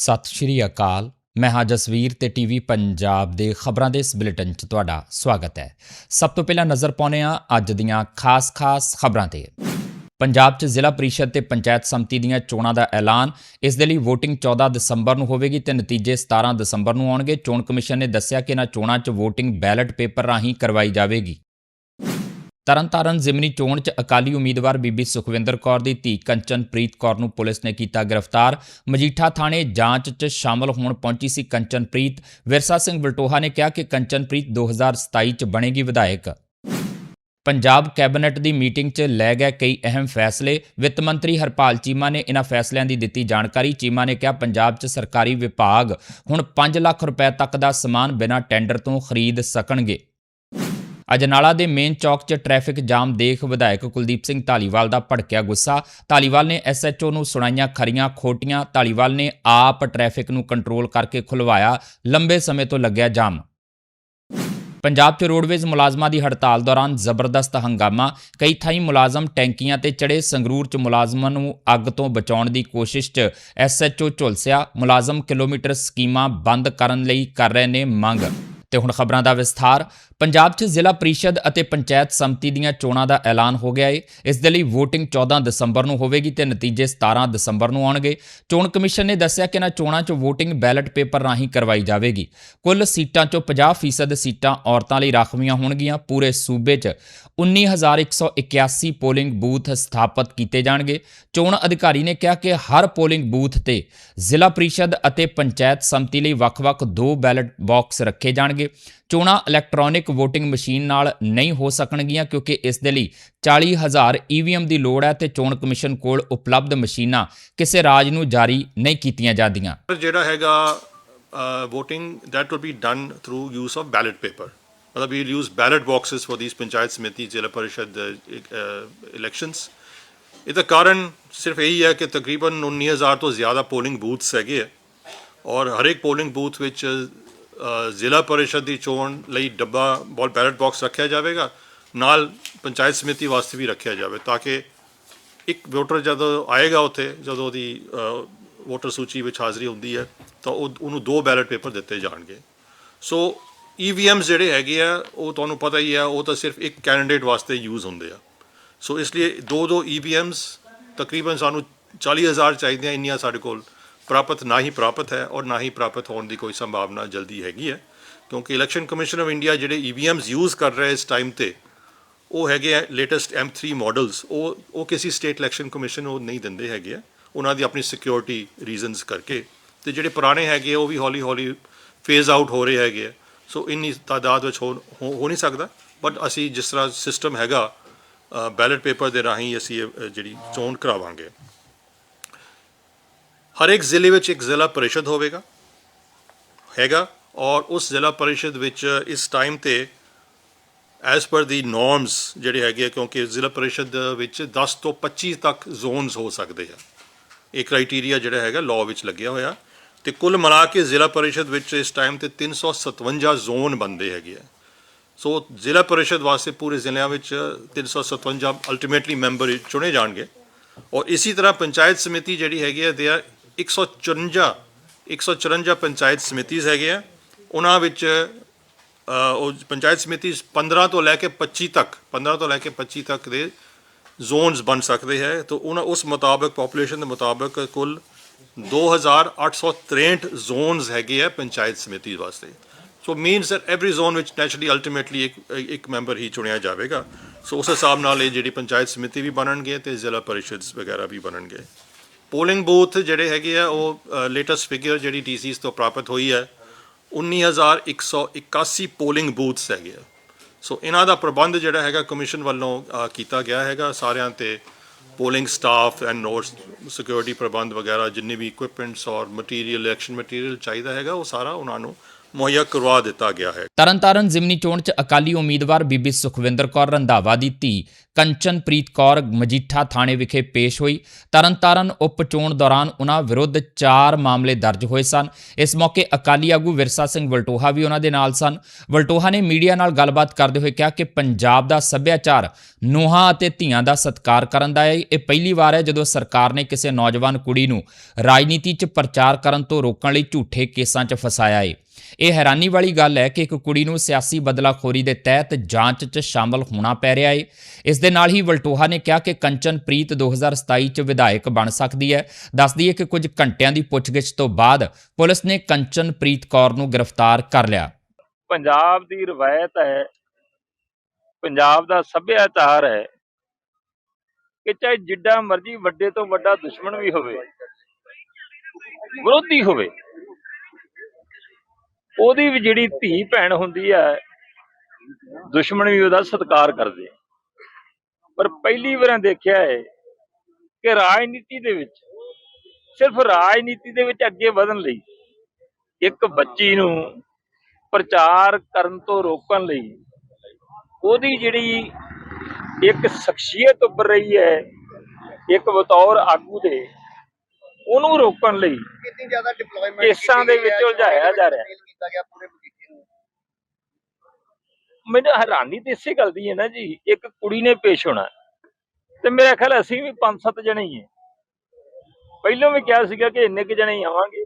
ਸਤਿ ਸ਼੍ਰੀ ਅਕਾਲ। ਮੈਂ ਹਾਂ ਜਸਵੀਰ ਤੇ ਟੀਵੀ ਪੰਜਾਬ ਦੇ ਖਬਰਾਂ ਦੇ ਇਸ ਬੁਲੇਟਿਨ 'ਚ ਤੁਹਾਡਾ ਸਵਾਗਤ ਹੈ। ਸਭ ਤੋਂ ਪਹਿਲਾਂ ਨਜ਼ਰ ਪਾਉਂਦੇ ਹਾਂ ਅੱਜ ਦੀਆਂ ਖਾਸ-ਖਾਸ ਖਬਰਾਂ ਤੇ। ਪੰਜਾਬ 'ਚ ਜ਼ਿਲ੍ਹਾ ਪ੍ਰੀਸ਼ਦ ਤੇ ਪੰਚਾਇਤ ਸਮਿਤੀ ਦੀਆਂ ਚੋਣਾਂ ਦਾ ਐਲਾਨ, ਇਸ ਦੇ ਲਈ VOTING 14 ਦਸੰਬਰ ਨੂੰ ਹੋਵੇਗੀ ਤੇ ਨਤੀਜੇ 17 ਦਸੰਬਰ ਨੂੰ ਆਉਣਗੇ। ਚੋਣ ਕਮਿਸ਼ਨ ਨੇ ਦੱਸਿਆ ਕਿ ਇਹਨਾਂ ਚੋਣਾਂ 'ਚ VOTING ਬੈਲਟ ਪੇਪਰ ਰਾਹੀਂ ਕਰਵਾਈ ਜਾਵੇਗੀ। ਤਰਨਤਾਰਨ ਜ਼ਿਮਨੀ ਚੋਣ 'ਚ ਅਕਾਲੀ ਉਮੀਦਵਾਰ ਬੀਬੀ ਸੁਖਵਿੰਦਰ ਕੌਰ ਦੀ ਧੀ ਕੰਚਨਪ੍ਰੀਤ ਕੌਰ ਨੂੰ ਪੁਲਿਸ ਨੇ ਕੀਤਾ ਗ੍ਰਿਫਤਾਰ। ਮਜੀਠਾ ਥਾਣੇ ਜਾਂਚ 'ਚ ਸ਼ਾਮਲ ਹੋਣ ਪਹੁੰਚੀ ਸੀ ਕੰਚਨਪ੍ਰੀਤ ਵਿਰਸਾ ਸਿੰਘ ਬਲਟੋਹਾ ਨੇ ਕਿਹਾ ਕਿ ਕੰਚਨਪ੍ਰੀਤ 2027 'ਚ ਬਣੇਗੀ ਵਿਧਾਇਕ। ਪੰਜਾਬ ਕੈਬਨਿਟ ਦੀ ਮੀਟਿੰਗ 'ਚ ਲੈ ਗਏ ਕਈ ਅਹਿਮ ਫੈਸਲੇ। ਵਿੱਤ ਮੰਤਰੀ ਹਰਪਾਲ ਚੀਮਾ ਨੇ ਇਹਨਾਂ ਫੈਸਲਿਆਂ ਦੀ ਦਿੱਤੀ ਜਾਣਕਾਰੀ। ਚੀਮਾ ਨੇ ਕਿਹਾ, ਪੰਜਾਬ 'ਚ ਸਰਕਾਰੀ ਵਿਭਾਗ ਹੁਣ 5 ਲੱਖ ਰੁਪਏ ਤੱਕ ਦਾ ਸਮਾਨ ਬਿਨਾਂ ਟੈਂਡਰ ਤੋਂ ਖਰੀਦ ਸਕਣਗੇ। ਅਜਨਾਲਾ ਦੇ ਮੇਨ ਚੌਕ 'ਚ ਟ੍ਰੈਫਿਕ ਜਾਮ ਦੇਖ ਵਿਧਾਇਕ ਕੁਲਦੀਪ ਸਿੰਘ ਢਾਲੀਵਾਲ ਦਾ ਭੜਕਿਆ ਗੁੱਸਾ। ਢਾਲੀਵਾਲ ਨੇ ਐਸਐਚਓ ਨੂੰ ਸੁਣਾਈਆਂ ਖਰੀਆਂ ਖੋਟੀਆਂ। ਢਾਲੀਵਾਲ ਨੇ ਆਪ ਟ੍ਰੈਫਿਕ ਨੂੰ ਕੰਟਰੋਲ ਕਰਕੇ ਖੁਲਵਾਇਆ। ਲੰਬੇ ਸਮੇਂ ਤੋਂ ਲੱਗਿਆ ਜਾਮ। ਪੰਜਾਬ 'ਚ ਰੋਡਵੇਜ਼ ਮੁਲਾਜ਼ਮਾਂ ਦੀ ਹੜਤਾਲ ਦੌਰਾਨ ਜ਼ਬਰਦਸਤ ਹੰਗਾਮਾ। ਕਈ ਥਾਈਂ ਮੁਲਾਜ਼ਮ ਟੈਂਕੀਆਂ ਤੇ ਚੜੇ ਸੰਗਰੂਰ 'ਚ ਮੁਲਾਜ਼ਮਾਂ ਨੂੰ ਅੱਗ ਤੋਂ ਬਚਾਉਣ ਦੀ ਕੋਸ਼ਿਸ਼ 'ਚ ਐਸਐਚਓ ਝੁਲਸਿਆ। ਮੁਲਾਜ਼ਮ ਕਿਲੋਮੀਟਰ ਸਕੀਮਾਂ ਬੰਦ ਕਰਨ ਲਈ ਕਰ ਰਹੇ ਨੇ ਮੰਗ। ਤੇ ਹੁਣ ਖਬਰਾਂ ਦਾ ਵਿਸਥਾਰ। ਪੰਜਾਬ 'ਚ ਜ਼ਿਲ੍ਹਾ ਪ੍ਰੀਸ਼ਦ ਅਤੇ ਪੰਚਾਇਤ ਸਮਿਤੀ ਦੀਆਂ ਚੋਣਾਂ ਦਾ ਐਲਾਨ ਹੋ ਗਿਆ ਏ। ਇਸ ਦੇ ਲਈ VOTING 14 ਦਸੰਬਰ ਨੂੰ ਹੋਵੇਗੀ ਤੇ ਨਤੀਜੇ 17 ਦਸੰਬਰ ਨੂੰ ਆਉਣਗੇ। ਚੋਣ ਕਮਿਸ਼ਨ ਨੇ ਦੱਸਿਆ ਕਿ ਇਹਨਾਂ ਚੋਣਾਂ 'ਚ VOTING ਬੈਲਟ ਪੇਪਰ ਰਾਹੀਂ ਕਰਵਾਈ ਜਾਵੇਗੀ। ਕੁੱਲ ਸੀਟਾਂ 'ਚੋਂ 50% ਸੀਟਾਂ ਔਰਤਾਂ ਲਈ ਰਾਖਵੀਆਂ ਹੋਣਗੀਆਂ। ਪੂਰੇ ਸੂਬੇ 'ਚ 19181 ਪੋਲਿੰਗ ਬੂਥ ਸਥਾਪਿਤ ਕੀਤੇ ਜਾਣਗੇ। ਚੋਣ ਅਧਿਕਾਰੀ ਨੇ ਕਿਹਾ ਕਿ ਹਰ ਪੋਲਿੰਗ ਬੂਥ ਤੇ ਜ਼ਿਲ੍ਹਾ ਪ੍ਰੀਸ਼ਦ ਅਤੇ ਪੰਚਾਇਤ ਸਮਿਤੀ ਲਈ ਵੱਖ-ਵੱਖ ਦੋ ਬੈਲਟ ਬਾਕਸ ਰੱਖੇ ਜਾਣਗੇ। ਚੋਣਾਂ ਇਲੈਕਟ੍ਰੋਨਿਕ VOTING ਮਸ਼ੀਨ ਨਾਲ ਨਹੀਂ ਹੋ ਸਕਣਗੀਆਂ ਕਿਉਂਕਿ ਇਸ ਦੇ ਲਈ 40000 EVM ਦੀ ਲੋੜ ਹੈ ਤੇ ਚੋਣ ਕਮਿਸ਼ਨ ਕੋਲ ਉਪਲਬਧ ਮਸ਼ੀਨਾਂ ਕਿਸੇ ਰਾਜ ਨੂੰ ਜਾਰੀ ਨਹੀਂ ਕੀਤੀਆਂ ਜਾਂਦੀਆਂ। ਪਰ ਜਿਹੜਾ ਹੈਗਾ VOTING, that will be done through use of ballot paper. ਮਤਲਬ we'll use ballot boxes for these panchayat ਸਮਿਤੀ, ਜ਼ਿਲ੍ਹਾ ਪਰਿਸ਼ਦ ਇਲੈਕਸ਼ਨਸ ਇਹਦਾ ਕਾਰਨ ਸਿਰਫ ਇਹੀ ਹੈ ਕਿ ਤਕਰੀਬਨ 19000 ਤੋਂ ਜ਼ਿਆਦਾ ਪੋਲਿੰਗ ਬੂਥਸ ਹੈਗੇ ਆ। ਔਰ ਹਰੇਕ ਪੋਲਿੰਗ ਬੂਥ ਵਿੱਚ ਜ਼ਿਲ੍ਹਾ ਪਰਿਸ਼ਦ ਦੀ ਚੋਣ ਲਈ ਡੱਬਾ ਬੋਲ ਬੈਲਟ ਬਾਕਸ ਰੱਖਿਆ ਜਾਵੇਗਾ, ਨਾਲ ਪੰਚਾਇਤ ਸਮਿਤੀ ਵਾਸਤੇ ਵੀ ਰੱਖਿਆ ਜਾਵੇ ਤਾਂ ਕਿ ਇੱਕ ਵੋਟਰ ਜਦੋਂ ਆਏਗਾ ਉੱਥੇ, ਜਦੋਂ ਉਹਦੀ ਵੋਟਰ ਸੂਚੀ ਵਿੱਚ ਹਾਜ਼ਰੀ ਹੁੰਦੀ ਹੈ, ਤਾਂ ਉਹ, ਉਹਨੂੰ ਦੋ ਬੈਲਟ ਪੇਪਰ ਦਿੱਤੇ ਜਾਣਗੇ। ਸੋ EVMs ਜਿਹੜੇ ਹੈਗੇ ਆ, ਉਹ ਤੁਹਾਨੂੰ ਪਤਾ ਹੀ ਆ, ਉਹ ਤਾਂ ਸਿਰਫ ਇੱਕ ਕੈਂਡੀਡੇਟ ਵਾਸਤੇ ਯੂਜ਼ ਹੁੰਦੇ ਆ। ਸੋ ਇਸ ਲਈ ਦੋ ਦੋ EVMs ਤਕਰੀਬਨ ਸਾਨੂੰ 40000 ਚਾਹੀਦੀਆਂ ਇੰਨੀਆਂ ਸਾਡੇ ਕੋਲ ਪ੍ਰਾਪਤ ਨਾ ਹੀ ਪ੍ਰਾਪਤ ਹੈ ਔਰ ਨਾ ਹੀ ਪ੍ਰਾਪਤ ਹੋਣ ਦੀ ਕੋਈ ਸੰਭਾਵਨਾ ਜਲਦੀ ਹੈਗੀ ਹੈ ਕਿਉਂਕਿ ਇਲੈਕਸ਼ਨ ਕਮਿਸ਼ਨ ਆਫ ਇੰਡੀਆ ਜਿਹੜੇ EVMs ਯੂਜ਼ ਕਰ ਰਹੇ ਇਸ ਟਾਈਮ ਤੇ ਉਹ ਹੈਗੇ ਆ ਲੇਟੈਸਟ M3 ਮਾਡਲਸ ਉਹ ਉਹ ਕਿਸੇ ਸਟੇਟ ਇਲੈਕਸ਼ਨ ਕਮਿਸ਼ਨ ਉਹ ਨਹੀਂ ਦਿੰਦੇ ਹੈਗੇ ਆ ਉਹਨਾਂ ਦੀ ਆਪਣੀ ਸਿਕਿਉਰਿਟੀ ਰੀਜ਼ਨਸ ਕਰਕੇ ਤੇ ਜਿਹੜੇ ਪੁਰਾਣੇ ਹੈਗੇ ਆ, ਉਹ ਵੀ ਹੌਲੀ ਹੌਲੀ ਫੇਜ਼ ਆਊਟ ਹੋ ਰਹੇ ਹੈਗੇ ਆ ਸੋ ਇੰਨੀ ਤਾਦਾਦ ਵਿੱਚ ਹੋ ਹੋ ਨਹੀਂ ਸਕਦਾ ਬਟ ਅਸੀਂ ਜਿਸ ਤਰ੍ਹਾਂ ਸਿਸਟਮ ਹੈਗਾ ਬੈਲਟ ਪੇਪਰ ਦੇ ਰਾਹੀਂ ਅਸੀਂ ਇਹ, ਜਿਹੜੀ ਚੋਣ ਕਰਾਵਾਂਗੇ। ਹਰ ਇੱਕ ਜ਼ਿਲ੍ਹੇ ਵਿੱਚ ਇੱਕ ਜ਼ਿਲ੍ਹਾ ਪਰਿਸ਼ਦ ਹੋਵੇਗਾ ਹੈਗਾ ਔਰ ਉਸ ਜ਼ਿਲ੍ਹਾ ਪਰਿਸ਼ਦ ਵਿੱਚ ਇਸ ਟਾਈਮ ਤੇ ਐਸ ਪਰ ਦੀ ਨਾਰਮਸ ਜਿਹੜੇ ਹੈਗੇ ਆ, ਕਿਉਂਕਿ ਜ਼ਿਲ੍ਹਾ ਪਰਿਸ਼ਦ ਵਿੱਚ 10 ਤੋਂ 25 ਤੱਕ ਜ਼ੋਨਸ ਹੋ ਸਕਦੇ ਆ। ਇਹ ਕ੍ਰਾਈਟੇਰੀਆ ਜਿਹੜਾ ਹੈਗਾ ਲਾਅ ਵਿੱਚ ਲੱਗਿਆ ਹੋਇਆ। ਤੇ ਕੁੱਲ ਮਿਲਾ ਕੇ ਜ਼ਿਲ੍ਹਾ ਪਰਿਸ਼ਦ ਵਿੱਚ ਇਸ ਟਾਈਮ ਤੇ 357 ਜ਼ੋਨ ਬੰਦੇ ਹੈਗੇ ਆ। ਸੋ ਜ਼ਿਲ੍ਹਾ ਪਰਿਸ਼ਦ ਵਾਸਤੇ ਪੂਰੇ ਜ਼ਿਲ੍ਹਿਆਂ ਵਿੱਚ 357 ਅਲਟੀਮੇਟਲੀ ਮੈਂਬਰ ਚੁਣੇ ਜਾਣਗੇ। ਔਰ ਇਸੇ ਤਰ੍ਹਾਂ ਪੰਚਾਇਤ ਸਮਿਤੀ ਜਿਹੜੀ ਹੈਗੀ ਹੈ ਦੇ ਆ 154 154 ਪੰਚਾਇਤ ਸਮਿਤੀਜ਼ ਹੈਗੇ ਆ। ਉਹਨਾਂ ਵਿੱਚ ਉਹ ਪੰਚਾਇਤ ਸਮਿਤੀ 15 ਤੋਂ ਲੈ ਕੇ 25 ਤੱਕ 15 ਤੋਂ ਲੈ ਕੇ 25 ਤੱਕ ਦੇ ਜ਼ੋਨਸ ਬਣ ਸਕਦੇ ਹੈ। ਤਾਂ ਉਹਨਾਂ, ਉਸ ਮੁਤਾਬਕ, ਪੋਪੂਲੇਸ਼ਨ ਦੇ ਮੁਤਾਬਕ ਕੁੱਲ 2863 ਜ਼ੋਨਸ ਹੈਗੇ ਆ ਪੰਚਾਇਤ ਸਮਿਤੀ ਵਾਸਤੇ। So means that every zone ਵਿੱਚ ਨੈਚੁਰਲੀ ਅਲਟੀਮੇਟਲੀ ਇੱਕ ਇੱਕ ਮੈਂਬਰ ਹੀ ਚੁਣਿਆ ਜਾਵੇਗਾ। ਸੋ ਉਸ ਹਿਸਾਬ ਨਾਲ ਇਹ ਜਿਹੜੀ ਪੰਚਾਇਤ ਸਮਿਤੀ ਵੀ ਬਣਨਗੇ ਤੇ ਜ਼ਿਲ੍ਹਾ ਪਰਿਸ਼ਦ ਵਗੈਰਾ ਵੀ ਬਣਨਗੇ। ਪੋਲਿੰਗ ਬੂਥ ਜਿਹੜੇ ਹੈਗੇ ਆ, ਉਹ ਲੇਟੈਸਟ ਫਿਗਰ ਜਿਹੜੀ ਡੀਸੀਸ ਤੋਂ ਪ੍ਰਾਪਤ ਹੋਈ ਹੈ 19181 ਪੋਲਿੰਗ ਬੂਥਸ ਹੈਗੇ ਆ। ਸੋ ਇਹਨਾਂ ਦਾ ਪ੍ਰਬੰਧ ਜਿਹੜਾ ਹੈਗਾ ਕਮਿਸ਼ਨ ਵੱਲੋਂ ਕੀਤਾ ਗਿਆ ਹੈਗਾ। ਸਾਰਿਆਂ ਤੇ polling staff and notes security ਪ੍ਰਬੰਧ ਵਗੈਰਾ, ਜਿੰਨੇ ਵੀ ਇਕਵਿਪਮੈਂਟਸ ਔਰ ਮਟੀਰੀਅਲ ਇਲੈਕਸ਼ਨ ਮਟੀਰੀਅਲ ਚਾਹੀਦਾ ਹੈਗਾ, ਉਹ ਸਾਰਾ ਉਹਨਾਂ ਨੂੰ ਮੁਹੱਈਆ ਕਰਵਾ ਦਿੱਤਾ ਗਿਆ ਹੈ। ਤਰਨਤਾਰਨ ਜ਼ਿਮਨੀ ਚੋਣ 'ਚ ਅਕਾਲੀ ਉਮੀਦਵਾਰ ਬੀਬੀ ਸੁਖਵਿੰਦਰ ਕੌਰ ਰੰਧਾਵਾ ਦੀ ਧੀ ਕੰਚਨਪ੍ਰੀਤ ਕੌਰ ਮਜੀਠਾ ਥਾਣੇ ਵਿਖੇ ਪੇਸ਼ ਹੋਈ। ਤਰਨਤਾਰਨ ਉਪ ਚੋਣ ਦੌਰਾਨ ਉਹਨਾਂ ਵਿਰੁੱਧ 4 ਮਾਮਲੇ ਦਰਜ ਹੋਏ ਸਨ। ਇਸ ਮੌਕੇ ਅਕਾਲੀ ਆਗੂ ਵਿਰਸਾ ਸਿੰਘ ਵਲਟੋਹਾ ਵੀ ਉਹਨਾਂ ਦੇ ਨਾਲ ਸਨ। ਵਲਟੋਹਾ ਨੇ ਮੀਡੀਆ ਨਾਲ ਗੱਲਬਾਤ ਕਰਦੇ ਹੋਏ ਕਿਹਾ ਕਿ ਪੰਜਾਬ ਦਾ ਸੱਭਿਆਚਾਰ ਨੂੰਹਾਂ ਅਤੇ ਧੀਆਂ ਦਾ ਸਤਿਕਾਰ ਕਰਨ ਦਾ ਹੈ। ਇਹ ਪਹਿਲੀ ਵਾਰ ਹੈ ਜਦੋਂ ਸਰਕਾਰ ਨੇ ਕਿਸੇ ਨੌਜਵਾਨ ਕੁੜੀ ਨੂੰ ਰਾਜਨੀਤੀ 'ਚ ਪ੍ਰਚਾਰ ਕਰਨ ਤੋਂ ਰੋਕਣ ਲਈ ਝੂਠੇ ਕੇਸਾਂ 'ਚ ਫਸਾਇਆ ਹੈ। ਇਹ ਹੈਰਾਨੀ ਵਾਲੀ ਗੱਲ ਹੈ ਕਿ ਇੱਕ ਕੁੜੀ ਨੂੰ ਸਿਆਸੀ ਬਦਲਾਖੋਰੀ ਦੇ ਤਹਿਤ ਜਾਂਚ 'ਚ ਸ਼ਾਮਲ ਹੋਣਾ ਪੈ ਰਿਹਾ ਹੈ ਇਸ ਦੇ ਨਾਲ ਹੀ ਵਲਟੋਹਾ ਨੇ ਕਿਹਾ ਕਿ ਕੰਚਨਪ੍ਰੀਤ 2027 'ਚ ਵਿਧਾਇਕ ਬਣ ਸਕਦੀ ਹੈ। ਦੱਸਦੀ ਹੈ ਕਿ ਕੁਝ ਘੰਟਿਆਂ ਦੀ ਪੁੱਛਗਿੱਛ ਤੋਂ ਬਾਅਦ ਪੁਲਿਸ ਨੇ ਕੰਚਨਪ੍ਰੀਤ ਕੌਰ ਨੂੰ ਗ੍ਰਿਫਤਾਰ ਕਰ ਲਿਆ। ਪੰਜਾਬ ਦੀ ਰਵਾਇਤ ਹੈ, ਪੰਜਾਬ ਦਾ ਸੱਭਿਆਚਾਰ ਹੈ ਕਿ ਚਾਹੇ ਜਿੱਡਾ ਮਰਜ਼ੀ ਵੱਡੇ ਤੋਂ ਵੱਡਾ ਦੁਸ਼ਮਣ ਵੀ ਹੋਵੇ, ਵਿਰੋਧੀ ਹੋਵੇ ਉਹਦੀ ਵੀ ਜਿਹੜੀ ਧੀ ਭੈਣ ਹੁੰਦੀ ਹੈ ਦੁਸ਼ਮਣ ਵੀ ਉਹਦਾ ਸਤਿਕਾਰ ਕਰਦੇ। ਪਰ ਪਹਿਲੀ ਵਾਰ ਦੇਖਿਆ ਹੈ ਕਿ ਰਾਜਨੀਤੀ ਦੇ ਵਿੱਚ ਸਿਰਫ ਰਾਜਨੀਤੀ ਦੇ ਵਿੱਚ ਅੱਗੇ ਵਧਣ ਲਈ ਇੱਕ ਬੱਚੀ ਨੂੰ ਪ੍ਰਚਾਰ ਕਰਨ ਤੋਂ ਰੋਕਣ ਲਈ ਉਹਦੀ ਜਿਹੜੀ ਇੱਕ ਸ਼ਖਸੀਅਤ ਉੱਭਰ ਰਹੀ ਹੈ ਇੱਕ ਬਤੌਰ ਆਗੂ ਦੇ ਉਹਨੂੰ ਰੋਕਣ ਲਈ ਕਿੰਨੀ ਜ਼ਿਆਦਾ ਡਿਪਲੋਇਮੈਂਟ ਕੇਸਾਂ ਦੇ ਵਿੱਚ ਉਲਝਾਇਆ ਜਾ ਰਿਹਾ। ਕੀਤਾ ਗਿਆ ਪੂਰੇ ਮਜੀਠੇ ਨੂੰ? ਮੈਨੂੰ ਹੈਰਾਨੀ ਤੇ ਇਸੇ ਗੱਲ ਦੀ ਹੈ ਨਾ ਜੀ, ਇੱਕ ਕੁੜੀ ਨੇ ਪੇਸ਼ ਹੋਣਾ। ਤੇ ਮੇਰਾ ਖਿਆਲ ਅਸੀਂ ਵੀ ਪੰਜ ਸੱਤ ਜਣੇ ਹੀ ਹਾਂ। ਪਹਿਲਾਂ ਵੀ ਕਿਹਾ ਸੀਗਾ ਕਿ ਇੰਨੇ ਕੁ ਜਣੇ ਹੀ ਆਵਾਂਗੇ।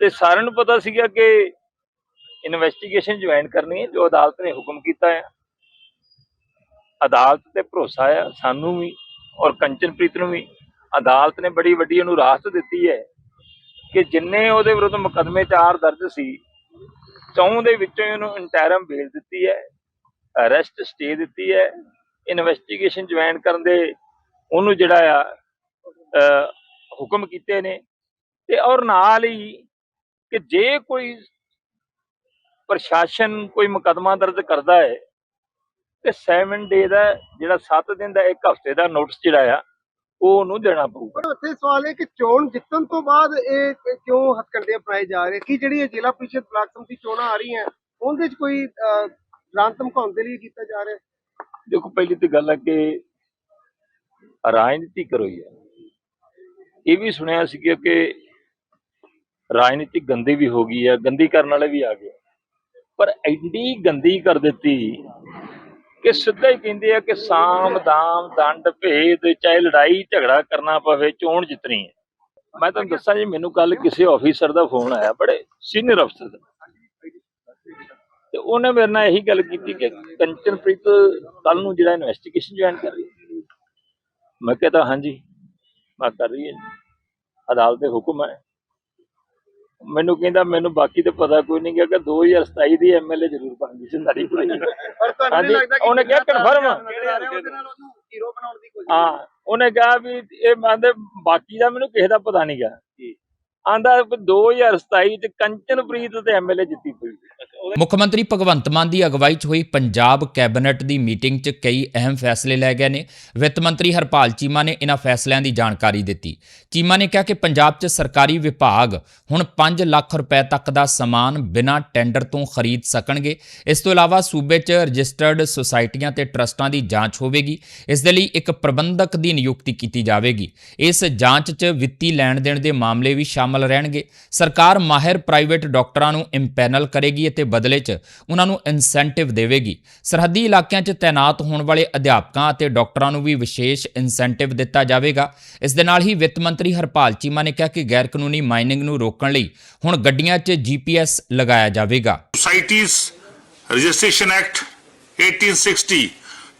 ਤੇ ਸਾਰਿਆਂ ਨੂੰ ਪਤਾ ਸੀਗਾ ਕਿ ਇਨਵੈਸਟੀਗੇਸ਼ਨ ਜੁਆਇਨ ਕਰਨੀ ਹੈ, ਜੋ ਅਦਾਲਤ ਨੇ ਹੁਕਮ ਕੀਤਾ ਹੈ ਅਦਾਲਤ ਤੇ ਭਰੋਸਾ ਆ ਸਾਨੂੰ ਵੀ ਔਰ ਕੰਚਨਪ੍ਰੀਤ ਨੂੰ ਵੀ। ਅਦਾਲਤ ਨੇ ਬੜੀ ਵੱਡੀ ਉਹਨੂੰ ਰਾਹਤ ਦਿੱਤੀ ਹੈ। ਕਿ ਜਿੰਨੇ ਉਹਦੇ ਵਿਰੁੱਧ ਮੁਕੱਦਮੇ ਚਾਰ ਦਰਜ ਸੀ, ਚੌਂ ਦੇ ਵਿੱਚੋਂ ਇਹਨੂੰ ਇੰਟਰਮ ਬੇਲ ਦਿੱਤੀ ਹੈ ਅਰੈਸਟ ਸਟੇ ਦਿੱਤੀ ਹੈ ਇਨਵੈਸਟੀਗੇਸ਼ਨ ਜੁਆਇਨ ਕਰਨ ਦੇ ਉਹਨੂੰ ਜਿਹੜਾ ਆ ਹੁਕਮ ਕੀਤੇ ਨੇ ਤੇ ਔਰ ਨਾਲ ਹੀ ਕਿ ਜੇ ਕੋਈ ਪ੍ਰਸ਼ਾਸਨ ਕੋਈ ਮੁਕੱਦਮਾ ਦਰਜ ਕਰਦਾ ਹੈ, ਤੇ 7 ਡੇ ਦਾ ਜਿਹੜਾ 7 ਦਿਨ ਦਾ ਇੱਕ ਹਫ਼ਤੇ ਦਾ ਨੋਟਿਸ ਜਿਹੜਾ ਆ ਉਹ ਉਹਨੂੰ ਦੇਣਾ ਪਊਗਾ। ਪਰ ਉੱਥੇ ਸਵਾਲ ਹੈ ਕਿ ਚੋਣ ਜਿੱਤਣ ਤੋਂ ਬਾਅਦ ਇਹ ਕਿਉਂ ਹੱਥਕੰਡੇ ਅਪਣਾਏ ਜਾ ਰਹੇ? ਕੀ ਜਿਹੜੀ ਇਹ ਜ਼ਿਲ੍ਹਾ ਪ੍ਰੀਸ਼ਦ ਬਲਾਕ ਸੰਮਤੀ ਚੋਣਾਂ ਆ ਰਹੀਆਂ ਉਹਦੇ ਵਿੱਚ ਕੋਈ ਭ੍ਰਾਂਤ ਧਮਕਾਉਣ ਦੇ ਲਈ ਕੀਤਾ ਜਾ ਰਿਹਾ? ਦੇਖੋ ਪਹਿਲੀ ਤੇ ਗੱਲ ਹੈ ਕਿ ਰਾਜਨੀਤੀ ਕਰੋ ਹੀ ਹੈ। ਇਹ ਵੀ ਸੁਣਿਆ ਸੀ ਕਿ ਰਾਜਨੀਤੀ ਗੰਦੀ ਵੀ ਹੋ ਗਈ ਹੈ ਗੰਦੀ ਕਰਨ ਵਾਲੇ ਵੀ ਆ ਗਏ। ਪਰ ਐਡੀ ਗੰਦੀ ਕਰ ਦਿੱਤੀ ਕਿ ਸਿੱਧਾ ਹੀ ਕਹਿੰਦੇ ਆ ਕਿ ਸਾਮ, ਦਾਮ, ਦੰਡ, ਭੇਦ, ਚਾਹੇ ਲੜਾਈ, ਝਗੜਾ ਕਰਨਾ ਪਵੇ, ਚੋਣ ਜਿੱਤਣੀ ਹੈ। ਮੈਂ ਤੁਹਾਨੂੰ ਦੱਸਾਂ ਜੀ, ਮੈਨੂੰ ਕੱਲ ਕਿਸੇ ਆਫੀਸਰ ਦਾ ਫੋਨ ਆਇਆ, ਬੜੇ ਸੀਨੀਅਰ ਅਫਸਰ ਦਾ। ਤੇ ਉਹਨੇ ਮੇਰੇ ਨਾਲ ਇਹੀ ਗੱਲ ਕੀਤੀ ਕਿ ਕੰਚਨਪ੍ਰੀਤ ਕੱਲ ਨੂੰ ਜਿਹੜਾ ਇਨਵੈਸਟੀਗੇਸ਼ਨ ਜੁਆਇਨ ਕਰ ਰਹੀ ਹੈ। ਮੈਂ ਕਹਿੰਦਾ ਹਾਂਜੀ, ਮੈਂ ਕਰ ਰਹੀ ਹੈ ਅਦਾਲਤ ਦੇ ਹੁਕਮ ਹੈ। ਮੈਨੂੰ ਕਹਿੰਦਾ ਮੈਨੂੰ ਬਾਕੀ ਤੇ ਪਤਾ ਕੋਈ ਨਹੀਂ ਕਿ 2027 ਦੀ ਐਮਐਲਏ ਜ਼ਰੂਰ ਬਣਦੀ ਸੀ ਨਾਰੀ ਕੋਈ ਪਰ ਤੁਹਾਨੂੰ ਹਾਂਜੀ, ਨਹੀਂ ਲੱਗਦਾ ਕਿ ਉਹਨੇ ਕਿਹਾ ਕੋਸ਼ਿਸ਼ ਹਾਂ ਉਹਨੇ ਕਿਹਾ ਵੀ ਇਹ ਮੰਨਦੇ ਬਾਕੀ ਦਾ ਮੈਨੂੰ ਕਿਸੇ ਦਾ ਪਤਾ ਨਹੀਂ ਗਾ। ਆਂਦਾ 2027 ਚ ਕੰਚਨਪ੍ਰੀਤ ਤੇ ਐਮਐਲਏ ਜਿੱਤੀ ਪਈ। ਮੁੱਖ ਮੰਤਰੀ ਭਗਵੰਤ ਮਾਨ ਦੀ ਅਗਵਾਈ 'ਚ ਹੋਈ ਪੰਜਾਬ ਕੈਬਨਿਟ ਦੀ ਮੀਟਿੰਗ 'ਚ ਕਈ ਅਹਿਮ ਫੈਸਲੇ ਲਏ ਗਏ ਨੇ। ਵਿੱਤ ਮੰਤਰੀ ਹਰਪਾਲ ਚੀਮਾ ਨੇ ਇਹਨਾਂ ਫੈਸਲਿਆਂ ਦੀ ਜਾਣਕਾਰੀ ਦਿੱਤੀ। ਚੀਮਾ ਨੇ ਕਿਹਾ ਕਿ ਪੰਜਾਬ 'ਚ ਸਰਕਾਰੀ ਵਿਭਾਗ ਹੁਣ 5 ਲੱਖ ਰੁਪਏ ਤੱਕ ਦਾ ਸਮਾਨ ਬਿਨਾਂ ਟੈਂਡਰ ਤੋਂ ਖਰੀਦ ਸਕਣਗੇ। ਇਸ ਤੋਂ ਇਲਾਵਾ ਸੂਬੇ 'ਚ ਰਜਿਸਟਰਡ ਸੁਸਾਇਟੀਆਂ ਤੇ ਟਰਸਟਾਂ ਦੀ ਜਾਂਚ ਹੋਵੇਗੀ। ਇਸ ਦੇ ਲਈ ਇੱਕ ਪ੍ਰਬੰਧਕ ਦੀ ਨਿਯੁਕਤੀ ਕੀਤੀ ਜਾਵੇਗੀ। ਇਸ ਜਾਂਚ 'ਚ ਵਿੱਤੀ ਲੈਣ ਦੇਣ ਦੇ ਮਾਮਲੇ ਵੀ ਸ਼ਾਮਲ ਰਹਿਣਗੇ। ਸਰਕਾਰ ਮਾਹਿਰ ਪ੍ਰਾਈਵੇਟ ਡਾਕਟਰਾਂ ਨੂੰ ਇੰਪੈਨਲ ਕਰੇਗੀ ਅਤੇ ਬਦਲੇ 'ਚ ਉਹਨਾਂ ਨੂੰ ਇਨਸੈਂਟਿਵ ਦੇਵੇਗੀ। ਸਰਹੱਦੀ ਇਲਾਕਿਆਂ 'ਚ ਤਾਇਨਾਤ ਹੋਣ ਵਾਲੇ ਅਧਿਆਪਕਾਂ ਅਤੇ ਡਾਕਟਰਾਂ ਨੂੰ ਵੀ ਵਿਸ਼ੇਸ਼ ਇਨਸੈਂਟਿਵ ਦਿੱਤਾ ਜਾਵੇਗਾ। ਇਸ ਦੇ ਨਾਲ ਹੀ ਵਿੱਤ ਮੰਤਰੀ ਹਰਪਾਲ ਚੀਮਾ ਨੇ ਕਿਹਾ ਕਿ ਗੈਰ ਕਾਨੂੰਨੀ ਮਾਈਨਿੰਗ ਨੂੰ ਰੋਕਣ ਲਈ ਹੁਣ ਗੱਡੀਆਂ 'ਚ ਜੀਪੀਐਸ ਲਗਾਇਆ ਜਾਵੇਗਾ। ਸੁਸਾਇਟੀਜ਼ ਰਜਿਸਟ੍ਰੇਸ਼ਨ ਐਕਟ 1860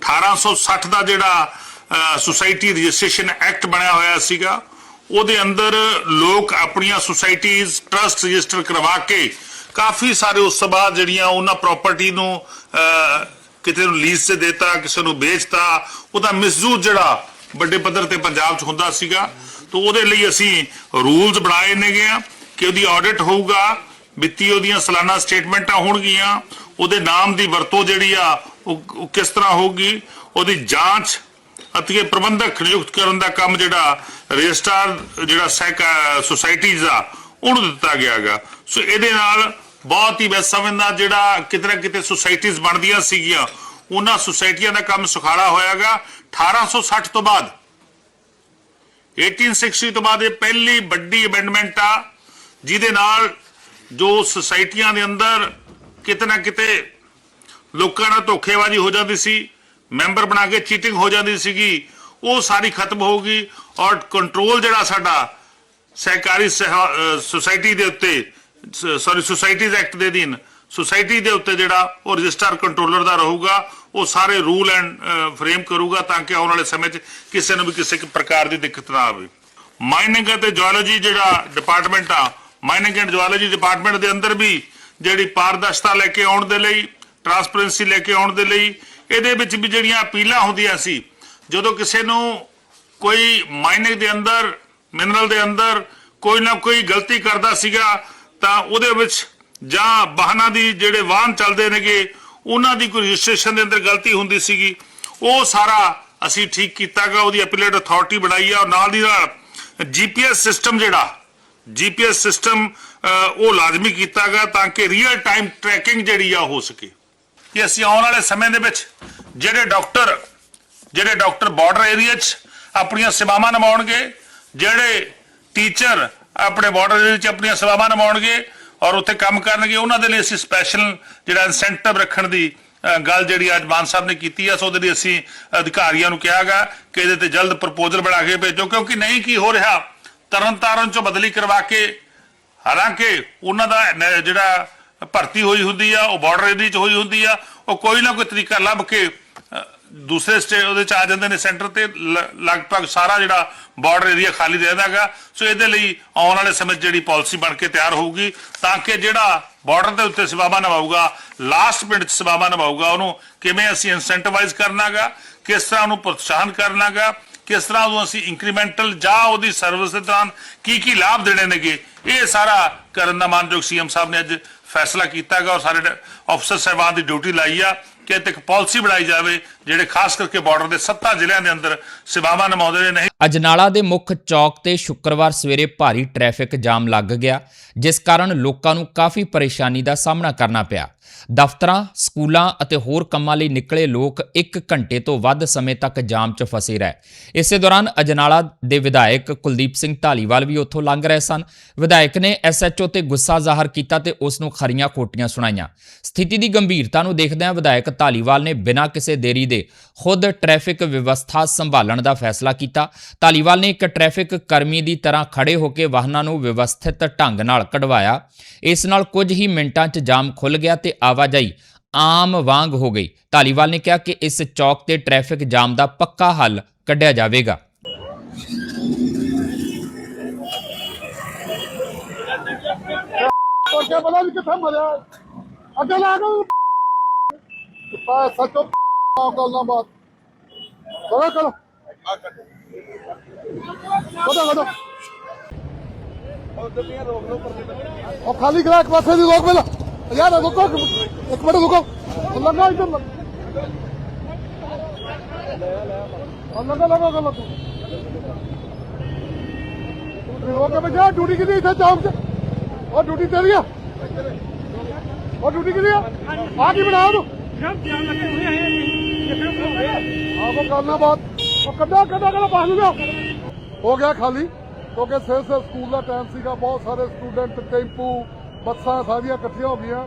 1860 ਦਾ ਜਿਹੜਾ ਸੁਸਾਇਟੀ ਰਜਿਸਟ੍ਰੇਸ਼ਨ ਐਕਟ ਬਣਿਆ ਹੋਇਆ ਸੀਗਾ, ਉਹਦੇ ਅੰਦਰ ਲੋਕ ਆਪਣੀਆਂ ਸੁਸਾਇਟੀਜ਼ ਟਰਸਟ ਰਜਿਸਟਰ ਕਰਵਾ ਕੇ ਕਾਫੀ ਸਾਰੇ ਉਸ ਤੋਂ ਬਾਅਦ ਜਿਹੜੀਆਂ ਉਹਨਾਂ ਪ੍ਰਾਪਰਟੀ ਨੂੰ ਅਹ, ਕਿਤੇ ਨੂੰ ਲੀਜ਼ ਤੇ ਦੇਤਾ ਕਿਸੇ ਨੂੰ ਵੇਚਤਾ ਉਹਦਾ ਮਿਸਯੂਜ਼ ਜਿਹੜਾ ਵੱਡੇ ਪੱਧਰ ਤੇ ਪੰਜਾਬ 'ਚ ਹੁੰਦਾ ਸੀਗਾ ਤਾਂ ਉਹਦੇ ਲਈ ਅਸੀਂ ਰੂਲਸ ਬਣਾਏ ਨੇਗੇ ਆ ਕਿ ਉਹਦੀ ਆਡਿਟ ਹੋਊਗਾ ਵਿੱਤੀ ਉਹਦੀਆਂ ਸਾਲਾਨਾ ਸਟੇਟਮੈਂਟਾਂ ਹੋਣਗੀਆਂ ਉਹਦੇ ਨਾਮ ਦੀ ਵਰਤੋਂ ਜਿਹੜੀ ਆ ਉਹ ਕਿਸ ਤਰ੍ਹਾਂ ਹੋਊਗੀ ਉਹਦੀ ਜਾਂਚ ਅਤੇ ਪ੍ਰਬੰਧਕ ਨਿਯੁਕਤ ਕਰਨ ਦਾ ਕੰਮ ਜਿਹੜਾ ਰਜਿਸਟਰ ਜਿਹੜਾ ਸੈਕ ਸੁਸਾਇਟੀਜ਼ ਆ ਉਹਨੂੰ ਦਿੱਤਾ ਗਿਆਗਾ। ਸੋ ਇਹਦੇ ਨਾਲ ਬਹੁਤ ਹੀ ਮੈਂ ਸਮਝਦਾ ਜਿਹੜਾ ਕਿਤੇ ਨਾ ਕਿਤੇ ਸੁਸਾਇਟੀਆਂ ਬਣਦੀਆਂ ਸੀਗੀਆਂ, ਉਹਨਾਂ ਸੁਸਾਇਟੀਆਂ ਦਾ ਕੰਮ ਸੁਖਾਲਾ ਹੋਇਆਗਾ 1860 ਤੋਂ ਬਾਅਦ। 1860 ਤੋਂ ਬਾਅਦ ਇਹ ਪਹਿਲੀ ਵੱਡੀ ਅਮੈਂਡਮੈਂਟ ਆ, ਜਿਹਦੇ ਨਾਲ ਜੋ ਸੁਸਾਇਟੀਆਂ ਦੇ ਅੰਦਰ ਕਿਤੇ ਨਾ ਕਿਤੇ ਲੋਕਾਂ ਨਾਲ ਧੋਖੇਬਾਜ਼ੀ ਹੋ ਜਾਂਦੀ ਸੀ ਮੈਂਬਰ ਬਣਾ ਕੇ ਚੀਟਿੰਗ ਹੋ ਜਾਂਦੀ ਸੀਗੀ, ਉਹ ਸਾਰੀ ਖਤਮ ਹੋਊਗੀ ਔਰ ਕੰਟਰੋਲ ਜਿਹੜਾ ਸਾਡਾ ਸਹਿਕਾਰੀ ਸਹਿ- ਸੁਸਾਇਟੀ ਦੇ ਉੱਤੇ ਸੌਰੀ ਸੁਸਾਇਟੀਜ਼ ਐਕਟ ਦੇ ਅਧੀਨ। ਸੁਸਾਇਟੀ ਦੇ ਉੱਤੇ ਜਿਹੜਾ ਉਹ ਰਜਿਸਟਰ ਕੰਟਰੋਲਰ ਦਾ ਰਹੂਗਾ, ਉਹ ਸਾਰੇ ਰੂਲ ਐਂਡ ਫਰੇਮ ਕਰੂਗਾ ਤਾਂ ਕਿ ਆਉਣ ਵਾਲੇ ਸਮੇਂ 'ਚ ਕਿਸੇ ਨੂੰ ਵੀ ਕਿਸੇ ਪ੍ਰਕਾਰ ਦੀ ਦਿੱਕਤ ਨਾ ਆਵੇ। ਮਾਈਨਿੰਗ ਅਤੇ ਜੀਓਲੋਜੀ ਜਿਹੜਾ ਡਿਪਾਰਟਮੈਂਟ ਆ ਮਾਈਨਿੰਗ ਐਂਡ ਜੀਓਲੋਜੀ ਡਿਪਾਰਟਮੈਂਟ ਦੇ ਅੰਦਰ ਵੀ ਜਿਹੜੀ ਪਾਰਦਰਸ਼ਤਾ ਲੈ ਕੇ ਆਉਣ ਦੇ ਲਈ ਟਰਾਂਸਪੇਰੈਂਸੀ ਲੈ ਕੇ ਆਉਣ ਦੇ ਲਈ, ਇਹਦੇ ਵਿੱਚ ਵੀ ਜਿਹੜੀਆਂ ਅਪੀਲਾਂ ਹੁੰਦੀਆਂ ਸੀ, ਜਦੋਂ ਕਿਸੇ ਨੂੰ ਕੋਈ ਮਾਈਨਿੰਗ ਦੇ ਅੰਦਰ ਮਿਨਰਲ ਦੇ ਅੰਦਰ ਕੋਈ ਨਾ ਕੋਈ ਗਲਤੀ ਕਰਦਾ ਸੀਗਾ ਤਾਂ ਉਹਦੇ ਵਿੱਚ ਜਾਂ ਵਾਹਨਾਂ ਦੀ ਜਿਹੜੇ ਵਾਹਨ ਚੱਲਦੇ ਨੇਗੇ, ਉਹਨਾਂ ਦੀ ਕੋਈ ਰਜਿਸਟ੍ਰੇਸ਼ਨ ਦੇ ਅੰਦਰ ਗਲਤੀ ਹੁੰਦੀ ਸੀਗੀ। ਉਹ ਸਾਰਾ ਅਸੀਂ ਠੀਕ ਕੀਤਾਗਾ, ਉਹਦੀ ਅਪੀਲੇਟ ਅਥਾਰਟੀ ਬਣਾਈ ਆ ਔਰ ਨਾਲ ਦੀ ਨਾਲ ਜੀਪੀਐਸ ਸਿਸਟਮ ਜਿਹੜਾ ਜੀਪੀਐਸ ਸਿਸਟਮ ਉਹ ਲਾਜ਼ਮੀ ਕੀਤਾਗਾ ਤਾਂ ਕਿ ਰੀਅਲ ਟਾਈਮ ਟਰੈਕਿੰਗ ਜਿਹੜੀ ਆ ਹੋ ਸਕੇ। ਕਿ ਅਸੀਂ ਆਉਣ ਵਾਲੇ ਸਮੇਂ ਦੇ ਵਿੱਚ ਜਿਹੜੇ ਡਾਕਟਰ ਜਿਹੜੇ ਡਾਕਟਰ ਬਾਰਡਰ ਏਰੀਆ 'ਚ ਆਪਣੀਆਂ ਸੇਵਾਵਾਂ ਨਿਭਾਉਣਗੇ, ਜਿਹੜੇ ਟੀਚਰ ਆਪਣੇ ਬਾਰਡਰ ਏਰੀਆ 'ਚ ਆਪਣੀਆਂ ਸੇਵਾਵਾਂ ਨਿਭਾਉਣਗੇ ਔਰ ਉੱਥੇ ਕੰਮ ਕਰਨਗੇ। ਉਹਨਾਂ ਦੇ ਲਈ ਅਸੀਂ ਸਪੈਸ਼ਲ ਜਿਹੜਾ ਇਨਸੈਂਟਿਵ ਰੱਖਣ ਦੀ ਗੱਲ ਜਿਹੜੀ ਅੱਜ ਮਾਨ ਸਾਹਿਬ ਨੇ ਕੀਤੀ ਆ, ਸੋ ਉਹਦੇ ਲਈ ਅਸੀਂ ਅਧਿਕਾਰੀਆਂ ਨੂੰ ਕਿਹਾਗਾ ਕਿ ਇਹਦੇ ਤੇ ਜਲਦ ਪ੍ਰਪੋਜ਼ਲ ਬਣਾ ਕੇ ਭੇਜੋ, ਕਿਉਂਕਿ ਨਹੀਂ ਕੀ ਹੋ ਰਿਹਾ ਤਰਨ ਤਾਰਨ ਚੋਂ ਬਦਲੀ ਕਰਵਾ ਕੇ, ਹਾਲਾਂਕਿ ਉਹਨਾਂ ਦਾ ਜਿਹੜਾ ਭਰਤੀ ਹੋਈ ਹੁੰਦੀ ਆ, ਉਹ ਬਾਰਡਰ ਏਰੀਆ 'ਚ ਹੋਈ ਹੁੰਦੀ ਆ, ਉਹ ਕੋਈ ਨਾ ਕੋਈ ਤਰੀਕਾ ਲੱਭ ਕੇ ਦੂਸਰੇ ਸਟੇਟ ਉਹਦੇ 'ਚ ਆ ਜਾਂਦੇ ਨੇ ਸੈਂਟਰ ਤੇ, ਲ- ਲਗਭਗ ਸਾਰਾ ਜਿਹੜਾ ਬਾਰਡਰ ਏਰੀਆ ਖਾਲੀ ਰਹਿੰਦਾ ਰਹਿੰਦਾਗਾ ਸੋ ਇਹਦੇ ਲਈ ਆਉਣ ਵਾਲੇ ਸਮੇਂ 'ਚ ਜਿਹੜੀ ਪਾਲਿਸੀ ਬਣ ਕੇ ਤਿਆਰ ਹੋਊਗੀ, ਤਾਂ ਕਿ ਜਿਹੜਾ ਬਾਰਡਰ ਦੇ ਉੱਤੇ ਸੇਵਾਵਾਂ ਨਿਭਾਊਗਾ ਲਾਸਟ ਮਿੰਟ 'ਚ ਸੇਵਾਵਾਂ ਨਿਭਾਊਗਾ, ਉਹਨੂੰ ਕਿਵੇਂ ਅਸੀਂ ਇਨਸੈਂਟੀਵਾਈਜ਼ ਕਰਨਾਗਾ, ਕਿਸ ਤਰ੍ਹਾਂ ਉਹਨੂੰ ਪ੍ਰੋਤਸਾਹਨ ਕਰਨਾਗਾ, ਕਿਸ ਤਰ੍ਹਾਂ ਉਹਨੂੰ ਅਸੀਂ ਇੰਕਰੀਮੈਂਟਲ ਜਾਂ ਉਹਦੀ ਸਰਵਿਸ ਦੇ ਦੌਰਾਨ ਕੀ ਕੀ ਲਾਭ ਦੇਣੇ ਨੇਗੇ, ਇਹ ਸਾਰਾ ਕਰਨ ਦਾ ਮਾਨਯੋਗ ਸੀਐਮ ਸਾਹਿਬ ਨੇ ਅੱਜ ਫੈਸਲਾ ਕੀਤਾਗਾ ਔਰ ਸਾਰੇ ਅਫਸਰ ਸਾਹਿਬਾਨ ਦੀ ਡਿਊਟੀ ਲਾਈ ਆ ਕਿ ਤੇ ਇੱਕ ਪਾਲਿਸੀ ਬਣਾਈ ਜਾਵੇ ਜਿਹੜੇ ਖਾਸ ਕਰਕੇ ਬਾਰਡਰ ਦੇ 7 ਜ਼ਿਲ੍ਹਿਆਂ ਦੇ ਅੰਦਰ ਸੇਵਾਵਾਂ ਨਿਭਾਉਂਦੇ ਨੇ ਨਹੀਂ। ਅਜਨਾਲਾ ਦੇ ਮੁੱਖ ਚੌਕ ਤੇ ਸ਼ੁੱਕਰਵਾਰ ਸਵੇਰੇ ਭਾਰੀ ਟ੍ਰੈਫਿਕ ਜਾਮ ਲੱਗ ਗਿਆ, ਜਿਸ ਕਾਰਨ ਲੋਕਾਂ ਨੂੰ ਕਾਫੀ ਪਰੇਸ਼ਾਨੀ ਦਾ ਸਾਹਮਣਾ ਕਰਨਾ ਪਿਆ। ਦਫ਼ਤਰਾਂ, ਸਕੂਲਾਂ ਅਤੇ ਹੋਰ ਕੰਮਾਂ ਲਈ ਨਿਕਲੇ ਲੋਕ 1 ਘੰਟੇ ਤੋਂ ਵੱਧ ਸਮੇਂ ਤੱਕ ਜਾਮ 'ਚ ਫਸੇ ਰਹੇ। ਇਸੇ ਦੌਰਾਨ ਅਜਨਾਲਾ ਦੇ ਵਿਧਾਇਕ ਕੁਲਦੀਪ ਸਿੰਘ ਢਾਲੀਵਾਲ ਵੀ ਉੱਥੋਂ ਲੰਘ ਰਹੇ ਸਨ। ਵਿਧਾਇਕ ਨੇ ਐਸਐਚਓ ਤੇ ਗੁੱਸਾ ਜ਼ਾਹਰ ਕੀਤਾ ਤੇ ਉਸ ਨੂੰ ਖਰੀਆਂ ਖੋਟੀਆਂ ਸੁਣਾਈਆਂ। ਸਥਿਤੀ ਦੀ ਗੰਭੀਰਤਾ ਨੂੰ ਦੇਖਦਿਆਂ ਵਿਧਾਇਕ ਢਾਲੀਵਾਲ ਨੇ ਬਿਨਾਂ ਕਿਸੇ ਦੇਰੀ ਦੇ ਖੁਦ ਟ੍ਰੈਫਿਕ ਵਿਵਸਥਾ ਸੰਭਾਲਣ ਦਾ ਫੈਸਲਾ ਕੀਤਾ। ਢਾਲੀਵਾਲ ਨੇ ਇੱਕ ਟ੍ਰੈਫਿਕ ਕਰਮੀ ਦੀ ਤਰ੍ਹਾਂ ਖੜੇ ਹੋ ਕੇ ਵਾਹਨਾਂ ਨੂੰ ਵਿਵਸਥਿਤ ਢੰਗ ਨਾਲ ਕਢਵਾਇਆ। ਇਸ ਨਾਲ ਕੁਝ ਹੀ ਮਿੰਟਾਂ 'ਚ ਜਾਮ ਖੁੱਲ ਗਿਆ ਤੇ ਆਵਾਜਾਈ ਆਮ ਵਾਂਗ ਹੋ ਗਈ। ਢਾਲੀਵਾਲ ਨੇ ਕਿਹਾ ਕਿ ਇਸ ਚੌਕ ਤੇ ਟ੍ਰੈਫਿਕ ਜਾਮ ਦਾ ਪੱਕਾ ਹੱਲ ਕੱਢਿਆ ਜਾਵੇਗਾ। ਅੱਗੇ ਪਤਾ ਨਹੀਂ ਕਿੱਥੇ ਮਰਿਆ। ਅੱਗੇ ਲਾ ਕੇ ਸੱਚੋ ਗੱਲਾਂ ਬਾਤ ਕਰੋ ਕਰੋ ਕਦੋਂ ਕਦੋਂ ਉਹ ਖਾਲੀ ਕਰਾ ਇੱਕ ਪਾਸੇ ਦੀ ਰੋਕ ਪਹਿਲਾਂ ਯਾਰ ਰੁਕੋ ਇੱਕ ਮਿੰਟ ਰੁਕੋ ਲੱਗਾ ਇੱਧਰ ਲੱਗ ਲੱਗਾ ਲੱਗਾ ਤੂੰ ਰੋਕ ਬਜਾ ਡਿਊਟੀ ਕਿਦੀ ਇੱਥੇ ਚੌਕ 'ਚ ਉਹ ਡਿਊਟੀ ਤੇਰੀ ਆ ਉਹ ਡਿਊਟੀ ਕਿਹਦੀ ਆ ਆ ਕੀ ਬਣਾ ਤੂੰ ਆਹੋ ਕਰਨਾ ਬਾਤ ਉਹ ਕੱਢਾ ਕੱਢਾ ਕੱਢਾ ਬਾਹਰ ਨੂੰ ਲਿਆਓ। ਹੋ ਗਿਆ ਖਾਲੀ ਕਿਉਂਕਿ ਸਿਰ ਸਿਰ ਸਕੂਲ ਦਾ ਟਾਈਮ ਸੀਗਾ ਬਹੁਤ ਸਾਰੇ ਸਟੂਡੈਂਟ ਟੈਂਪੂ ਬੱਸਾਂ ਸਾਰੀਆਂ ਇਕੱਠੀਆਂ ਹੋ ਗਈਆਂ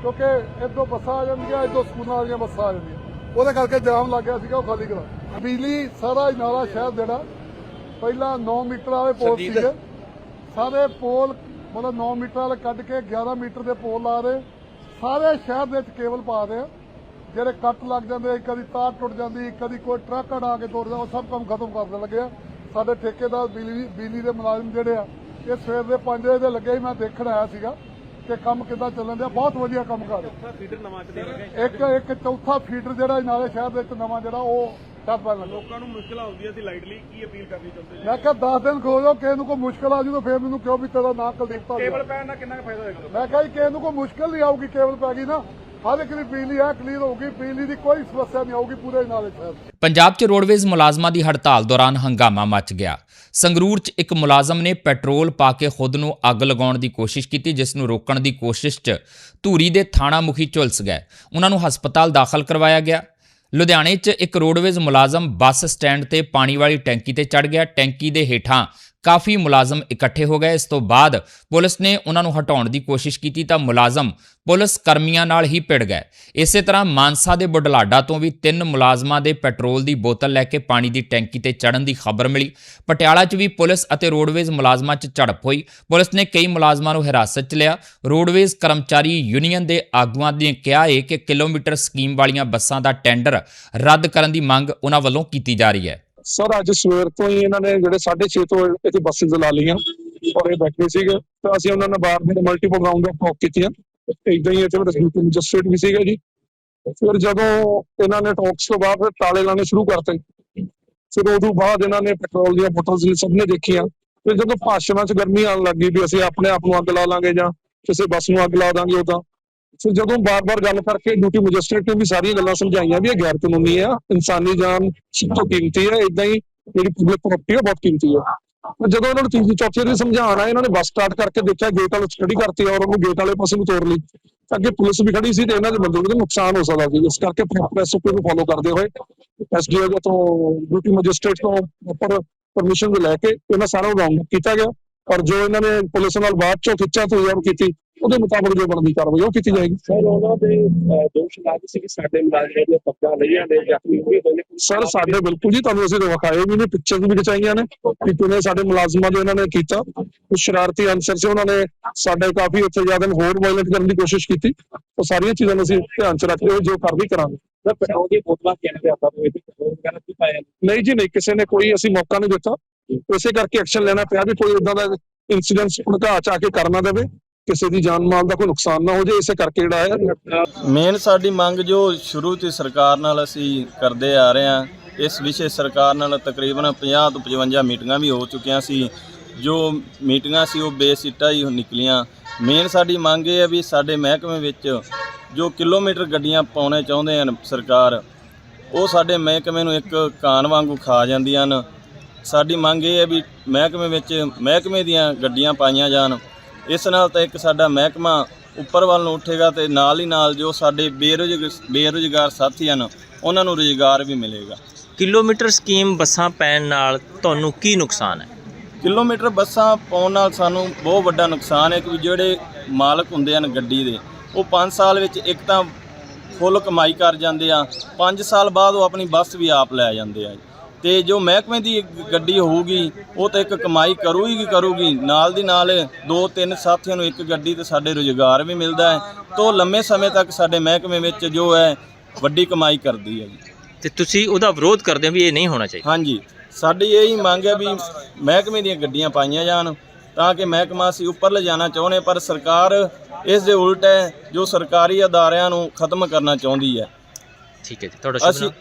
ਕਿਉਂਕਿ ਇੱਧਰੋਂ ਬੱਸਾਂ ਆ ਜਾਂਦੀਆਂ ਇੱਧਰੋਂ ਸਕੂਲਾਂ ਵਾਲੀਆਂ ਬੱਸਾਂ ਆ ਜਾਂਦੀਆਂ। ਉਹਦੇ ਕਰਕੇ ਜਾਮ ਲੱਗ ਗਿਆ ਸੀਗਾ ਉਹ ਖਾਲੀ ਕਰਾ। ਬਿਜਲੀ ਸਾਰਾ ਨਾਲਾ ਸ਼ਹਿਰ ਜਿਹੜਾ ਪਹਿਲਾਂ 9 ਮੀਟਰ ਵਾਲੇ ਪੋਲ ਸੀਗੇ। ਸਾਰੇ ਪੋਲ ਮਤਲਬ 9 ਮੀਟਰ ਵਾਲੇ ਕੱਢ ਕੇ 11 ਮੀਟਰ ਦੇ ਪੋਲ ਲਾ ਰਹੇ। ਸਾਰੇ ਸ਼ਹਿਰ ਦੇ ਵਿੱਚ ਕੇਬਲ ਪਾ ਰਹੇ ਆ। ਜਿਹੜੇ ਕੱਟ ਲੱਗ ਜਾਂਦੇ ਕਦੀ ਤਾਰ ਟੁੱਟ ਜਾਂਦੀ ਕਦੀ ਕੋਈ ਟਰੱਕ ਆ ਕੇ ਤੋੜ ਜਾਂਦਾ ਉਹ ਸਭ ਕੰਮ ਖਤਮ ਕਰ ਦੇਣ ਲੱਗੇ ਸਾਡੇ ਠੇਕੇਦਾਰ ਬਿਜਲੀ ਬਿਜਲੀ ਦੇ ਮੁਲਾਜ਼ਮ ਜਿਹੜੇ ਆ ਇਹ ਸਵੇਰ ਦੇ 5 ਵਜੇ ਦੇ ਲੱਗੇ ਮੈਂ ਦੇਖਣ ਆਇਆ ਸੀਗਾ ਕਿ ਕੰਮ ਕਿੱਦਾਂ ਚੱਲਣ ਦਿਆ ਬਹੁਤ ਵਧੀਆ ਕੰਮ ਕਰ ਰਹੇ। ਇੱਕ ਇੱਕ ਚੌਥਾ ਫੀਡਰ ਜਿਹੜਾ ਨਾਲੇ ਸ਼ਹਿਰ ਦੇ ਵਿੱਚ ਨਵਾਂ ਜਿਹੜਾ ਉਹ ਚੱਲ ਪੈਣ ਲੱਗਾ। ਲੋਕਾਂ ਨੂੰ ਮੁਸ਼ਕਲ ਆਉਂਦੀ ਹੈ ਸੀ ਲਾਈਟਲੀ ਕੀ ਅਪੀਲ ਕਰਨੀ ਚਾਹੁੰਦੇ ਮੈਂ ਕਿਹਾ 10 ਦਿਨ ਖੋ ਜਾਓ ਕਿਸੇ ਨੂੰ ਕੋਈ ਮੁਸ਼ਕਲ ਆ ਜੂ ਤਾਂ ਫੇਰ ਮੈਨੂੰ ਕਿਉਂ ਵੀ ਤੇਰਾ ਨਾਂ ਕੁਲਦੀਪ ਭਾਲੀ ਕੇਬਲ ਪੈਣ ਦਾ ਕਿੰਨਾ ਫਾਇਦਾ ਹੋਏਗਾ? ਮੈਂ ਕਿਹਾ ਜੀ ਕਿਸੇ ਨੂੰ ਕੋਈ ਮੁਸ਼ਕਲ ਨਹੀਂ ਆਊਗੀ ਕੇਬਲ ਪੈ ਗਈ ਨਾ ਹਰ ਇੱਕ ਦੀ ਬਿਜਲੀ ਆ ਕਲੀਅਰ ਹੋਊਗੀ ਬਿਜਲੀ ਦੀ ਕੋਈ ਸਮੱਸਿਆ ਨਹੀਂ ਆਊਗੀ, ਪੂਰੇ ਨਾਲੇ ਸ਼ਹਿਰ ਪੰਜਾਬ 'ਚ ਰੋਡਵੇਜ਼ ਮੁਲਾਜ਼ਮਾਂ ਦੀ ਹੜਤਾਲ ਦੌਰਾਨ ਹੰਗਾਮਾ ਮਚ ਗਿਆ। ਸੰਗਰੂਰ 'ਚ ਇੱਕ ਮੁਲਾਜ਼ਮ ਨੇ ਪੈਟਰੋਲ ਪਾ ਕੇ ਖੁਦ ਨੂੰ ਅੱਗ ਲਗਾਉਣ ਦੀ ਕੋਸ਼ਿਸ਼ ਕੀਤੀ, ਜਿਸ ਨੂੰ ਰੋਕਣ ਦੀ ਕੋਸ਼ਿਸ਼ 'ਚ ਧੂਰੀ ਦੇ ਥਾਣਾ ਮੁਖੀ ਝੁਲਸ ਗਏ। ਉਹਨਾਂ ਨੂੰ ਹਸਪਤਾਲ ਦਾਖਲ ਕਰਵਾਇਆ ਗਿਆ। ਲੁਧਿਆਣੇ 'ਚ ਇੱਕ ਰੋਡਵੇਜ਼ ਮੁਲਾਜ਼ਮ ਬੱਸ ਸਟੈਂਡ ਤੇ ਪਾਣੀ ਵਾਲੀ ਟੈਂਕੀ ਤੇ ਚੜ ਗਿਆ। ਟੈਂਕੀ ਦੇ ਹੇਠਾਂ ਕਾਫੀ ਮੁਲਾਜ਼ਮ ਇਕੱਠੇ ਹੋ ਗਏ। ਇਸ ਤੋਂ ਬਾਅਦ ਪੁਲਿਸ ਨੇ ਉਹਨਾਂ ਨੂੰ ਹਟਾਉਣ ਦੀ ਕੋਸ਼ਿਸ਼ ਕੀਤੀ ਤਾਂ ਮੁਲਾਜ਼ਮ ਪੁਲਿਸ ਕਰਮੀਆਂ ਨਾਲ ਹੀ ਭਿੜ ਗਏ। ਇਸੇ ਤਰ੍ਹਾਂ ਮਾਨਸਾ ਦੇ ਬੁਢਲਾਡਾ ਤੋਂ ਵੀ ਤਿੰਨ ਮੁਲਾਜ਼ਮਾਂ ਦੇ ਪੈਟਰੋਲ ਦੀ ਬੋਤਲ ਲੈ ਕੇ ਪਾਣੀ ਦੀ ਟੈਂਕੀ ਤੇ ਚੜਨ ਦੀ ਖਬਰ ਮਿਲੀ। ਪਟਿਆਲਾ 'ਚ ਵੀ ਪੁਲਿਸ ਅਤੇ ਰੋਡਵੇਜ਼ ਮੁਲਾਜ਼ਮਾਂ 'ਚ ਝੜਪ ਹੋਈ। ਪੁਲਿਸ ਨੇ ਕਈ ਮੁਲਾਜ਼ਮਾਂ ਨੂੰ ਹਿਰਾਸਤ 'ਚ ਲਿਆ। ਰੋਡਵੇਜ਼ ਕਰਮਚਾਰੀ ਯੂਨੀਅਨ ਦੇ ਆਗੂਆਂ ਨੇ ਕਿਹਾ ਹੈ ਕਿ ਕਿਲੋਮੀਟਰ ਸਕੀਮ ਵਾਲੀਆਂ ਬੱਸਾਂ ਦਾ ਟੈਂਡਰ ਰੱਦ ਕਰਨ ਦੀ ਮੰਗ ਉਹਨਾਂ ਵੱਲੋਂ ਕੀਤੀ ਜਾ ਰਹੀ ਹੈ। ਸਰ, ਅੱਜ ਸਵੇਰ ਤੋਂ ਹੀ ਇਹਨਾਂ ਨੇ ਜਿਹੜੇ 6:30 ਤੋਂ ਇੱਥੇ ਬੱਸਿਸ ਲਾ ਲਈਆਂ ਔਰ ਇਹ ਬੈਠੇ ਸੀਗੇ। ਤਾਂ ਅਸੀਂ ਉਹਨਾਂ ਨਾਲ ਬਾਹਰ ਦੇ ਮਲਟੀਪਲ ਰਾਉਂਡ ਆਫ ਟਾਕ ਕੀਤੀਆਂ। ਇਦਾਂ ਹੀ ਇੱਥੇ ਰਸੂਟ ਮੈਜਿਸਟ੍ਰੇਟ ਵੀ ਸੀਗਾ ਜੀ। ਫਿਰ ਜਦੋਂ ਇਹਨਾਂ ਨੇ ਟਾਕਸ ਤੋਂ ਬਾਅਦ ਫਿਰ ਤਾਲੇ ਲਾਣੇ ਸ਼ੁਰੂ ਕਰਤੇ, ਫਿਰ ਉਦੋਂ ਬਾਅਦ ਇਹਨਾਂ ਨੇ ਪੈਟਰੋਲ ਦੀਆਂ ਬੋਟਲਸ ਸਭ ਨੇ ਦੇਖੀਆਂ। ਫਿਰ ਜਦੋਂ ਭਾਸ਼ਣਾਂ 'ਚ ਗਰਮੀ ਆਉਣ ਲੱਗੀ ਵੀ ਅਸੀਂ ਆਪਣੇ ਆਪ ਨੂੰ ਅੱਗ ਲਾ ਲਾਂਗੇ ਜਾਂ ਕਿਸੇ ਬੱਸ ਨੂੰ ਅੱਗ ਲਾ ਦਾਂਗੇ ਉਦਾਂ ਫਿਰ ਜਦੋਂ ਬਾਰ-ਬਾਰ ਗੱਲ ਕਰਕੇ ਡਿਊਟੀ ਮੈਜਿਸਟ੍ਰੇਟ ਨੇ ਵੀ ਸਾਰੀਆਂ ਗੱਲਾਂ ਸਮਝਾਈਆਂ ਵੀ ਇਹ ਗੈਰ ਕਾਨੂੰਨੀ ਆ, ਇਨਸਾਨੀ ਜਾਨ ਸਭ ਤੋਂ ਕੀਮਤੀ ਹੈ ਇਦਾਂ ਹੀ ਜਿਹੜੀ ਪਬਲਿਕ ਪ੍ਰਾਪਰਟੀ ਹੈ ਬਹੁਤ ਕੀਮਤੀ ਹੈ ਜਦੋਂ ਇਹਨਾਂ ਨੂੰ ਤੀਜੀ ਚੌਥੀ ਵਾਰੀ ਸਮਝਾਉਣ ਇਹਨਾਂ ਨੇ ਬੱਸ ਸਟਾਰਟ ਕਰਕੇ ਦੇਖਿਆ ਗੇਟ ਵਾਲੇ ਸਟੱਡੀ ਕਰਤੀ ਔਰ ਉਹਨੂੰ ਗੇਟ ਵਾਲੇ ਪਾਸੇ ਨੂੰ ਤੋੜ ਲਈ। ਅੱਗੇ ਪੁਲਿਸ ਵੀ ਖੜੀ ਸੀ ਤੇ ਇਹਨਾਂ ਦੇ ਬੰਦੇ ਨੂੰ ਨੁਕਸਾਨ ਹੋ ਸਕਦਾ ਸੀ। ਇਸ ਕਰਕੇ ਐਸਓਪੀ ਨੂੰ ਫੋਲੋ ਕਰਦੇ ਹੋਏ ਐਸਡੀਓ ਤੋਂ ਡਿਊਟੀ ਮੈਜਿਸਟ੍ਰੇਟ ਤੋਂ ਪ੍ਰੋਪਰ ਪਰਮਿਸ਼ਨ ਲੈ ਕੇ ਇਹਨਾਂ ਸਾਰਾ ਨੂੰ ਰਾਉਂਡ ਕੀਤਾ ਗਿਆ। ਔਰ ਜੋ ਇਹਨਾਂ ਨੇ ਪੁਲਿਸ ਨਾਲ ਬਾਅਦ ਚੋਂ ਖਿੱਚਾ ਤੋਂ ਕੀਤੀ ਉਹਦੇ ਮੁਤਾਬਕ ਜੋ ਬਣਦੀ ਕਾਰਵਾਈ ਉਹ ਕੀਤੀ ਜਾਏਗੀ। ਸਰ ਉਹਨਾਂ ਦੇ ਅਹ, ਦੋਸ਼ ਲੱਗ ਸੀ ਕਿ ਸਾਡੇ ਮੁਲਾਜ਼ਮਾਂ ਦੀਆਂ ਪੱਗਾਂ ਲਈਆਂ ਨੇ ਜ਼ਖਮੀ ਹੋਏ ਹੋਏ ਨੇ। ਸਰ ਸਾਡੇ ਬਿਲਕੁਲ ਜੀ ਤੁਹਾਨੂੰ ਅਸੀਂ ਵਿਖਾਏ ਵੀ ਨੇ ਪਿਕਚਰਸ ਵੀ ਖਿਚਾਈਆਂ ਨੇ। ਕਿ ਕਿਵੇਂ ਸਾਡੇ ਮੁਲਾਜ਼ਮਾਂ ਦੇ ਇਹਨਾਂ ਨੇ ਕੀਤਾ। ਕੁਝ ਸ਼ਰਾਰਤੀ ਅਨਸਰ ਸੀ ਉਹਨਾਂ ਨੇ ਸਾਡੇ ਕਾਫੀ ਉੱਥੇ ਜ਼ਿਆਦਾ ਹੋਰ ਵਾਇਲੈਂਟ ਕਰਨ ਦੀ ਕੋਸ਼ਿਸ਼ ਕੀਤੀ। ਉਹ ਸਾਰੀਆਂ ਚੀਜ਼ਾਂ ਨੂੰ ਅਸੀਂ ਧਿਆਨ ਚ ਰੱਖਦੇ ਹੋਏ ਜੋ ਕਰ ਵੀ ਕਰਾਂਗੇ। ਸਰ ਪੈਟਰੋਲ ਦੀ ਬੋਤਲਾਂ ਕਿਹਨੇ ਆਪਾਂ ਨੂੰ ਇਹਦੀ ਪੈਟਰੋਲ ਵਗੈਰਾ ਕੀ ਪਾਇਆ। ਨਹੀਂ ਜੀ ਨਹੀਂ ਕਿਸੇ ਨੇ ਕੋਈ ਅਸੀਂ ਮੌਕਾ ਨਹੀਂ ਦਿੱਤਾ। ਇਸੇ ਕਰਕੇ ਐਕਸ਼ਨ ਲੈਣਾ ਪਿਆ ਵੀ ਕੋਈ ਇਦਾਂ ਦਾ ਇਨਸੀਡੈਂਟ ਭੜਕਾ ਚ ਆ ਕੇ ਕਰ ਨਾ ਦੇਵੇ। ਕਿਸੇ ਦੀ ਜਾਨ ਮਾਲ ਦਾ ਕੋਈ ਨੁਕਸਾਨ ਨਾ ਹੋ ਜਾਏ, ਇਸੇ ਕਰਕੇ ਜਿਹੜਾ ਹੈ। ਮੇਨ ਸਾਡੀ ਮੰਗ ਜੋ ਸ਼ੁਰੂ ਤੋਂ ਸਰਕਾਰ ਨਾਲ ਅਸੀਂ ਕਰਦੇ ਆ ਰਹੇ ਹਾਂ, ਇਸ ਵਿਸ਼ੇ ਸਰਕਾਰ ਨਾਲ ਤਕਰੀਬਨ 50 ਤੋਂ 55 ਮੀਟਿੰਗਾਂ ਵੀ ਹੋ ਚੁੱਕੀਆਂ ਸੀ। ਜੋ ਮੀਟਿੰਗਾਂ ਸੀ, ਉਹ ਬੇਸਿੱਟਾ ਹੀ ਨਿਕਲੀਆਂ। ਮੇਨ ਸਾਡੀ ਮੰਗ ਇਹ ਹੈ ਵੀ ਸਾਡੇ ਮਹਿਕਮੇ ਵਿੱਚ ਜੋ ਕਿਲੋਮੀਟਰ ਗੱਡੀਆਂ ਪਾਉਣੇ ਚਾਹੁੰਦੇ ਹਨ ਸਰਕਾਰ, ਉਹ ਸਾਡੇ ਮਹਿਕਮੇ ਨੂੰ ਇੱਕ ਕਾਨ ਵਾਂਗੂ ਖਾ ਜਾਂਦੀਆਂ ਹਨ। ਸਾਡੀ ਮੰਗ ਇਹ ਹੈ ਵੀ ਮਹਿਕਮੇ ਵਿੱਚ ਮਹਿਕਮੇ ਦੀਆਂ ਗੱਡੀਆਂ ਪਾਈਆਂ ਜਾਣ। ਇਸ ਨਾਲ ਤਾਂ ਇੱਕ ਸਾਡਾ ਮਹਿਕਮਾ ਉੱਪਰ ਵੱਲ ਨੂੰ ਉੱਠੇਗਾ ਤੇ ਨਾਲ ਹੀ ਨਾਲ ਜੋ ਸਾਡੇ ਬੇਰੁਜ਼ਗਾਰ ਬੇਰੁਜ਼ਗਾਰ ਸਾਥੀ ਹਨ ਉਹਨਾਂ ਨੂੰ ਰੁਜ਼ਗਾਰ ਵੀ ਮਿਲੇਗਾ। ਕਿਲੋਮੀਟਰ ਸਕੀਮ ਬੱਸਾਂ ਪੈਣ ਨਾਲ ਤੁਹਾਨੂੰ ਕੀ ਨੁਕਸਾਨ ਹੈ? ਕਿਲੋਮੀਟਰ ਬੱਸਾਂ ਪਾਉਣ ਨਾਲ ਸਾਨੂੰ ਬਹੁਤ ਵੱਡਾ ਨੁਕਸਾਨ ਹੈ ਕਿ ਜਿਹੜੇ ਮਾਲਕ ਹੁੰਦੇ ਹਨ ਗੱਡੀ ਦੇ ਉਹ 5 ਸਾਲ ਵਿੱਚ ਇੱਕ ਤਾਂ ਫੁੱਲ ਕਮਾਈ ਕਰ ਜਾਂਦੇ ਆ 5 ਸਾਲ ਬਾਅਦ ਉਹ ਆਪਣੀ ਬੱਸ ਵੀ ਆਪ ਲੈ ਜਾਂਦੇ ਆ। ਤੇ ਜੋ ਮਹਿਕਮੇ ਦੀ ਗੱਡੀ ਹੋਊਗੀ ਉਹ ਤਾਂ ਇੱਕ ਕਮਾਈ ਕਰੂਗੀ ਹੀ ਕਰੂਗੀ। ਨਾਲ ਦੀ ਨਾਲ ਦੋ ਤਿੰਨ ਸਾਥੀਆਂ ਨੂੰ ਇੱਕ ਗੱਡੀ ਤੇ ਸਾਡੇ ਰੁਜ਼ਗਾਰ ਵੀ ਮਿਲਦਾ ਹੈ। ਤੋਂ ਲੰਮੇ ਸਮੇਂ ਤੱਕ ਸਾਡੇ ਮਹਿਕਮੇ ਵਿੱਚ ਜੋ ਹੈ ਵੱਡੀ ਕਮਾਈ ਕਰਦੀ ਹੈ ਜੀ। ਤੇ ਤੁਸੀਂ ਉਹਦਾ ਵਿਰੋਧ ਕਰਦੇ ਹੋ ਵੀ ਇਹ ਨਹੀਂ ਹੋਣਾ ਚਾਹੀਦਾ? ਹਾਂਜੀ। ਸਾਡੀ ਇਹੀ ਮੰਗ ਹੈ ਵੀ ਮਹਿਕਮੇ ਦੀਆਂ ਗੱਡੀਆਂ ਪਾਈਆਂ ਜਾਣ ਤਾਂ ਕਿ ਮਹਿਕਮਾ ਅਸੀਂ ਉੱਪਰ ਲਿਜਾਣਾ ਚਾਹੁੰਦੇ ਪਰ ਸਰਕਾਰ ਇਸ ਦੇ ਉਲਟ ਹੈ ਜੋ ਸਰਕਾਰੀ ਅਦਾਰਿਆਂ ਨੂੰ ਖਤਮ ਕਰਨਾ ਚਾਹੁੰਦੀ ਹੈ। ਠੀਕ ਹੈ ਜੀ। ਤੁਹਾਡਾ ਸ਼ੁਭ ਨਾਮ?